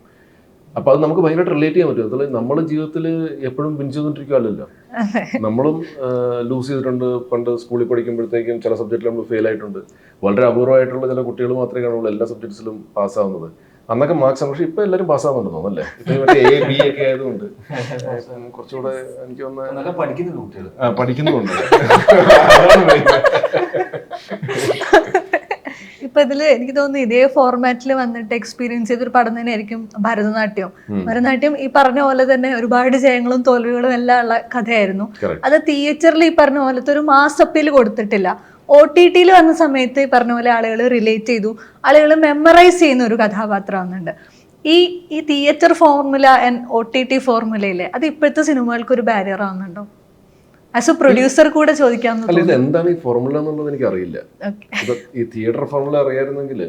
Speaker 3: അപ്പൊ അത് നമുക്ക് ഭയങ്കരമായിട്ട് റിലേറ്റ് ചെയ്യാൻ പറ്റും. അതുപോലെ നമ്മുടെ ജീവിതത്തിൽ എപ്പോഴും വിൻ ചെയ്തുകൊണ്ടിരിക്കുകയല്ലോ നമ്മളും ലൂസ് ചെയ്തിട്ടുണ്ട്. പണ്ട് സ്കൂളിൽ പഠിക്കുമ്പോഴത്തേക്കും ചില സബ്ജക്റ്റിൽ നമ്മൾ ഫെയിൽ ആയിട്ടുണ്ട്. വളരെ അപൂർവമായിട്ടുള്ള ചില കുട്ടികൾ മാത്രമേ കാണുള്ളൂ. എല്ലാ സബ്ജക്ട്സിലും പാസ്സാവുന്നത് അന്നൊക്കെ മാർക്സ് ആണ് പക്ഷെ ഇപ്പൊ എല്ലാരും പാസ്സാവുന്നുണ്ട് തോന്നല്ലേ ഇപ്പൊ മറ്റേ എ ബി ഒക്കെ ആയതുകൊണ്ട്. കുറച്ചുകൂടെ എനിക്ക് ഒന്ന്
Speaker 2: പഠിക്കുന്നുണ്ട് കുട്ടികൾ.
Speaker 3: ആ, പഠിക്കുന്നുമുണ്ട്
Speaker 4: ഇപ്പൊ ഇതിൽ എനിക്ക് തോന്നുന്നു ഇതേ ഫോർമാറ്റിൽ വന്നിട്ട് എക്സ്പീരിയൻസ് ചെയ്തൊരു പഠനം തന്നെയായിരിക്കും ഭരതനാട്യം ഭരതനാട്യം ഈ പറഞ്ഞ പോലെ തന്നെ ഒരുപാട് ജയങ്ങളും തോൽവികളും എല്ലാം ഉള്ള കഥയായിരുന്നു. അത് തിയേറ്ററിൽ ഈ പറഞ്ഞ പോലത്തെ ഒരു മാസപ്പിൽ അപ്പീൽ കൊടുത്തിട്ടില്ല. ഒ ടി ടിയിൽ വന്ന സമയത്ത് ഈ പറഞ്ഞ പോലെ ആളുകൾ റിലേറ്റ് ചെയ്തു. ആളുകൾ മെമ്മറൈസ് ചെയ്യുന്ന ഒരു കഥാപാത്രം വന്നിട്ടുണ്ട് ഈ ഈ theatre formula and O T T ഫോർമുലയിലെ അത് ഇപ്പോഴത്തെ സിനിമകൾക്ക് ഒരു ബാരിയർ ആവുന്നുണ്ടോ? ആസ് എ പ്രൊഡ്യൂസർ കൂടെ
Speaker 3: ചോദിക്കാൻ എന്താണ് ഈ ഫോർമുല എന്നുള്ളത് എനിക്ക് അറിയില്ല ഈ തിയേറ്റർ ഫോർമുല അറിയായിരുന്നെങ്കിൽ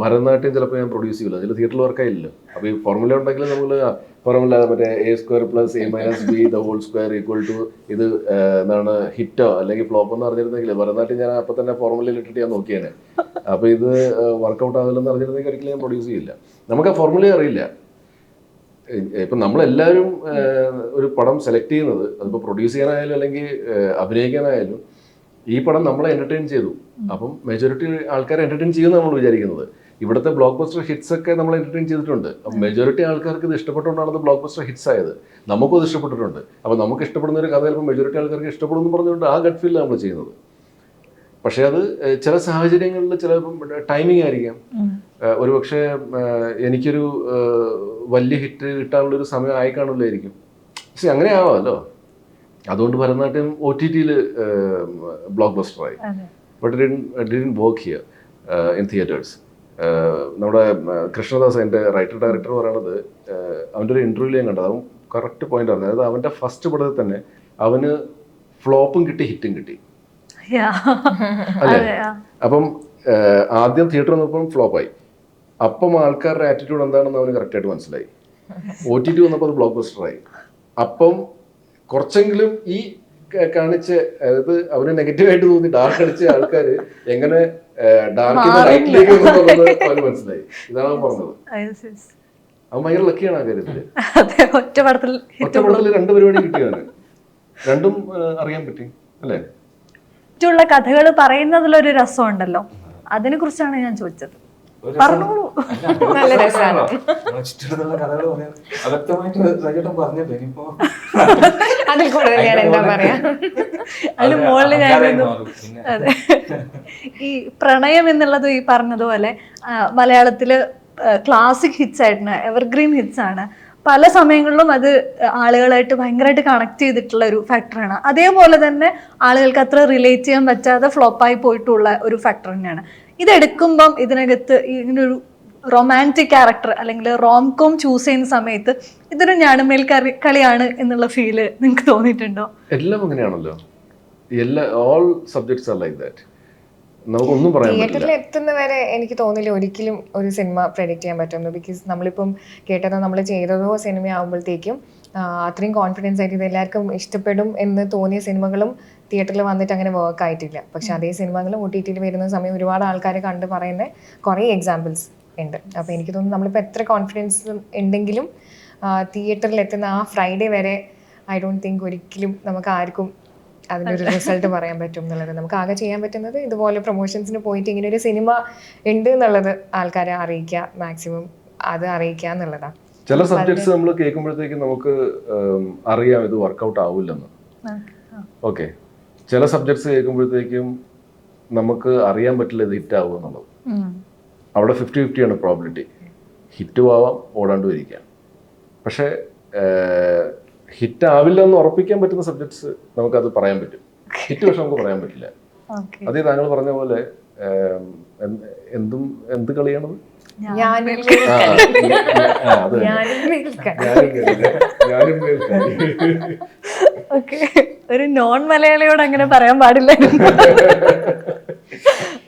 Speaker 3: ഭരതനാട്യം ചിലപ്പോൾ ഞാൻ പ്രൊഡ്യൂസ് ചെയ്യില്ല അതിൽ തിയേറ്ററിൽ വർക്കായില്ലല്ലോ അപ്പോൾ ഈ ഫോർമുല ഉണ്ടെങ്കിൽ നമ്മൾ ഫോർമുല മറ്റേ A square plus A minus B the whole square equal to ഇത് എന്താണ് ഹിറ്റോ അല്ലെങ്കിൽ ഫ്ലോപ്പ് എന്ന് അറിഞ്ഞിരുന്നെങ്കിൽ ഭരതനാട്യം ഞാൻ അപ്പം തന്നെ ഫോർമുലയിൽ ഇട്ടിട്ട് ഞാൻ നോക്കിയാണ് അപ്പോൾ ഇത് വർക്കൗട്ട് ആകില്ലെന്ന് അറിഞ്ഞിരുന്നെങ്കിൽ ഒരിക്കലും ഞാൻ പ്രൊഡ്യൂസ് ചെയ്യില്ല. നമുക്ക് ആ ഫോർമുല അറിയില്ല. ഇപ്പം നമ്മളെല്ലാവരും ഒരു പടം സെലക്ട് ചെയ്യുന്നത് അതിപ്പോൾ പ്രൊഡ്യൂസ് ചെയ്യാനായാലും അല്ലെങ്കിൽ അഭിനയിക്കാനായാലും ഈ പടം നമ്മളെ എന്റർടൈൻ ചെയ്തു. അപ്പം മെജോറിറ്റി ആൾക്കാരെ എന്റർടൈൻ ചെയ്യുമെന്ന് നമ്മൾ വിചാരിക്കുന്നത്. ഇവിടുത്തെ ബ്ലോക്ക് ബസ്റ്റർ ഹിറ്റ്സ് ഒക്കെ നമ്മൾ എന്റർടൈൻ ചെയ്തിട്ടുണ്ട്. അപ്പം മെജോറിറ്റി ആൾക്കാർക്ക് ഇത് ഇഷ്ടപ്പെട്ടുകൊണ്ടാണ് ഇത് ബ്ലോക്ക് ബസ്റ്റർ ഹിറ്റ്സ് ആയത്. നമുക്കും അത് ഇഷ്ടപ്പെട്ടിട്ടുണ്ട്. അപ്പം നമുക്ക് ഇഷ്ടപ്പെടുന്ന ഒരു കഥ ചിലപ്പോൾ മെജോറിറ്റി ആൾക്കാർക്ക് ഇഷ്ടപ്പെടുന്നു പറഞ്ഞുകൊണ്ട് ആ ഗട്ട് ഫീൽ നമ്മൾ ചെയ്യുന്നത്. പക്ഷേ അത് ചില സാഹചര്യങ്ങളിൽ ചിലപ്പം ടൈമിംഗ് ആയിരിക്കാം. ഒരു പക്ഷേ എനിക്കൊരു വലിയ ഹിറ്റ് കിട്ടാനുള്ളൊരു സമയം ആയി കാണില്ലായിരിക്കും പക്ഷെ അങ്ങനെ ആവാമല്ലോ അതുകൊണ്ട് ഭരതനാട്യം ഒ ടി ടിയിൽ block ബസ്റ്ററായി but didn't work here in theatres നമ്മുടെ കൃഷ്ണദാസ് എന്റെ റൈറ്റർ ഡയറക്ടർ പറയണത് അവന്റെ ഒരു ഇന്റർവ്യൂവിൽ ഞാൻ കണ്ടത്. അവൻ കറക്റ്റ് പോയിന്റ് ആണ്. അതായത് അവന്റെ ഫസ്റ്റ് പടത്തിൽ തന്നെ അവന് ഫ്ലോപ്പും കിട്ടി ഹിറ്റും കിട്ടി. അല്ലേ? അപ്പം ആദ്യം തിയേറ്റർ വന്നപ്പം ഫ്ലോപ്പായി അപ്പം ആൾക്കാരുടെ ആറ്റിറ്റ്യൂഡ് എന്താണെന്ന് അവന് കറക്റ്റായിട്ട് മനസ്സിലായി. ഒ ടി ടി വന്നപ്പോൾ അത് ബ്ലോക്ക് ബസ്റ്ററായി അപ്പം കുറച്ചെങ്കിലും ഈ കാണിച്ച് അതായത് അവന് നെഗറ്റീവായിട്ട് തോന്നി ഡാർക്ക് അടിച്ച ആൾക്കാർ എങ്ങനെ ഡാർക്ക് ലൈറ്റിലേക്ക് അവന് മനസ്സിലായി. ഇതാണ് അവൻ പറഞ്ഞത്. അവൻ ഭയങ്കര ലക്കിയാണ് ആ കാര്യത്തിൽ.
Speaker 4: അതെ ഒറ്റ പടത്തിൽ
Speaker 3: ഒറ്റ പടത്തിൽ രണ്ട് പരിപാടി കിട്ടിയാണ് രണ്ടും അറിയാൻ പറ്റി അല്ലേ?
Speaker 4: കഥകൾ പറയുന്നതിലൊരു രസമുണ്ടല്ലോ. അതിനെ കുറിച്ചാണ് ഞാൻ ചോദിച്ചത്.
Speaker 1: നല്ല
Speaker 2: കഥകൾ പറയാൻ അവ്യക്തമായിട്ട് സജേട്ടൻ പറഞ്ഞല്ലോ ഇനിയിപ്പോ
Speaker 1: അതിൽ കൂടുതൽ ഞാൻ എന്താ പറയാ?
Speaker 4: അതിന് മുകളിൽ ഞാൻ ഈ പ്രണയം എന്നുള്ളത് ഈ പറഞ്ഞതുപോലെ മലയാളത്തിൽ ക്ലാസിക് ഹിറ്റ്സ് ആയിട്ടാണ് എവർഗ്രീൻ ഹിറ്റ്സ് ആണ്. പല സമയങ്ങളിലും അത് ആളുകളായിട്ട് ഭയങ്കരമായിട്ട് കണക്ട് ചെയ്തിട്ടുള്ള ഒരു ഫാക്ടറാണ് അതേപോലെ തന്നെ ആളുകൾക്ക് അത്ര റിലേറ്റ് ചെയ്യാൻ പറ്റാതെ ഫ്ലോപ്പായി പോയിട്ടുള്ള ഒരു ഫാക്ടർ തന്നെയാണ്. ഇതെടുക്കുമ്പം ഇതിനകത്ത് ഇങ്ങനൊരു റൊമാന്റിക് ക്യാരക്ടർ അല്ലെങ്കിൽ റോം കോം ചൂസ് ചെയ്യുന്ന സമയത്ത് ഇതൊരു ഞാനുമേൽ കറി കളിയാണ് എന്നുള്ള ഫീൽ നിങ്ങൾക്ക് തോന്നിയിട്ടുണ്ടോ?
Speaker 3: എല്ലാം അങ്ങനെയാണല്ലോ. എല്ലാ all subjects are like that നമുക്കൊന്നും പറയാൻ പറ്റില്ല.
Speaker 1: തിയേറ്ററിൽ എത്തുന്നവരെ എനിക്ക് തോന്നില്ല ഒരിക്കലും ഒരു സിനിമ പ്രെഡിക്റ്റ് ചെയ്യാൻ പറ്റുമെന്ന്. ബിക്കോസ് നമ്മളിപ്പം കേട്ടതോ നമ്മൾ ചെയ്തതോ സിനിമ ആകുമ്പോഴത്തേക്കും അത്രയും കോൺഫിഡൻസ് ആയിട്ട് ഇത് എല്ലാവർക്കും ഇഷ്ടപ്പെടും എന്ന് തോന്നിയ സിനിമകളും തിയേറ്ററിൽ വന്നിട്ട് അങ്ങനെ വർക്ക് ആയിട്ടില്ല. പക്ഷെ അതേ സിനിമകൾ ഒ ടി ടിയിൽ വരുന്ന സമയം ഒരുപാട് ആൾക്കാരെ കണ്ട് പറയുന്ന കുറേ എക്സാമ്പിൾസ് ഉണ്ട്. അപ്പോൾ എനിക്ക് തോന്നുന്നു നമ്മളിപ്പോൾ എത്ര കോൺഫിഡൻസ് ഉണ്ടെങ്കിലും തിയേറ്ററിൽ എത്തുന്ന ആ ഫ്രൈഡേ വരെ ഐ ഡോണ്ട് തിങ്ക് ഒരിക്കലും നമുക്ക് ആർക്കും അതിനൊരു റിസൾട്ട് പറയാൻ പറ്റും എന്നുള്ളത്. നമുക്ക് ആകെ ചെയ്യാൻ പറ്റുന്നത് ഇതുപോലെ പ്രൊമോഷൻസിന് പോയിട്ട് ഇങ്ങനെ ഒരു സിനിമ ഉണ്ട് എന്നുള്ളത് ആൾക്കാരെ അറിയിക്കുക മാക്സിമം അത് അറിയിക്കുക എന്നുള്ളതാണ്
Speaker 3: ചില സബ്ജക്ട്സ് നമ്മൾ കേൾക്കുമ്പോഴത്തേക്കും നമുക്ക് അറിയാം ഇത് വർക്കൗട്ട് ആവില്ലെന്ന്. ഓക്കെ ചില സബ്ജക്ട്സ് കേൾക്കുമ്പോഴത്തേക്കും നമുക്ക് അറിയാൻ പറ്റില്ല ഇത് ഹിറ്റ് ആവുക എന്നുള്ളത്. അവിടെ ഫിഫ്റ്റി ഫിഫ്റ്റിയാണ് പ്രോബിലിറ്റി ഹിറ്റും ആവാം ഓടാണ്ടും ഇരിക്കാം. പക്ഷേ ഹിറ്റ് ആവില്ല എന്ന് ഉറപ്പിക്കാൻ പറ്റുന്ന സബ്ജക്ട്സ് നമുക്കത് പറയാൻ പറ്റും. ഹിറ്റ് പക്ഷെ നമുക്ക് പറയാൻ പറ്റില്ല.
Speaker 4: ഓക്കെ
Speaker 3: അതേ താങ്കൾ പറഞ്ഞ പോലെ എന്തും എന്ത് കളിയാണത്?
Speaker 1: ഞാനും. ഞാനും
Speaker 4: ഓക്കെ. ഒരു നോൺ മലയാളിയോട് അങ്ങനെ പറയാൻ പാടില്ലായിരുന്നു.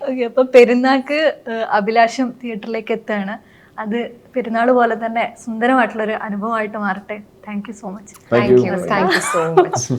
Speaker 4: ഓക്കെ അപ്പൊ പെരുന്നാക്ക് അഭിലാഷം തിയേറ്ററിലേക്ക് എത്തുകയാണ്. അത് പെരുന്നാൾ പോലെ തന്നെ സുന്ദരമായിട്ടുള്ള ഒരു അനുഭവമായിട്ട് മാറട്ടെ. Thank you so much
Speaker 3: thank you
Speaker 1: so you.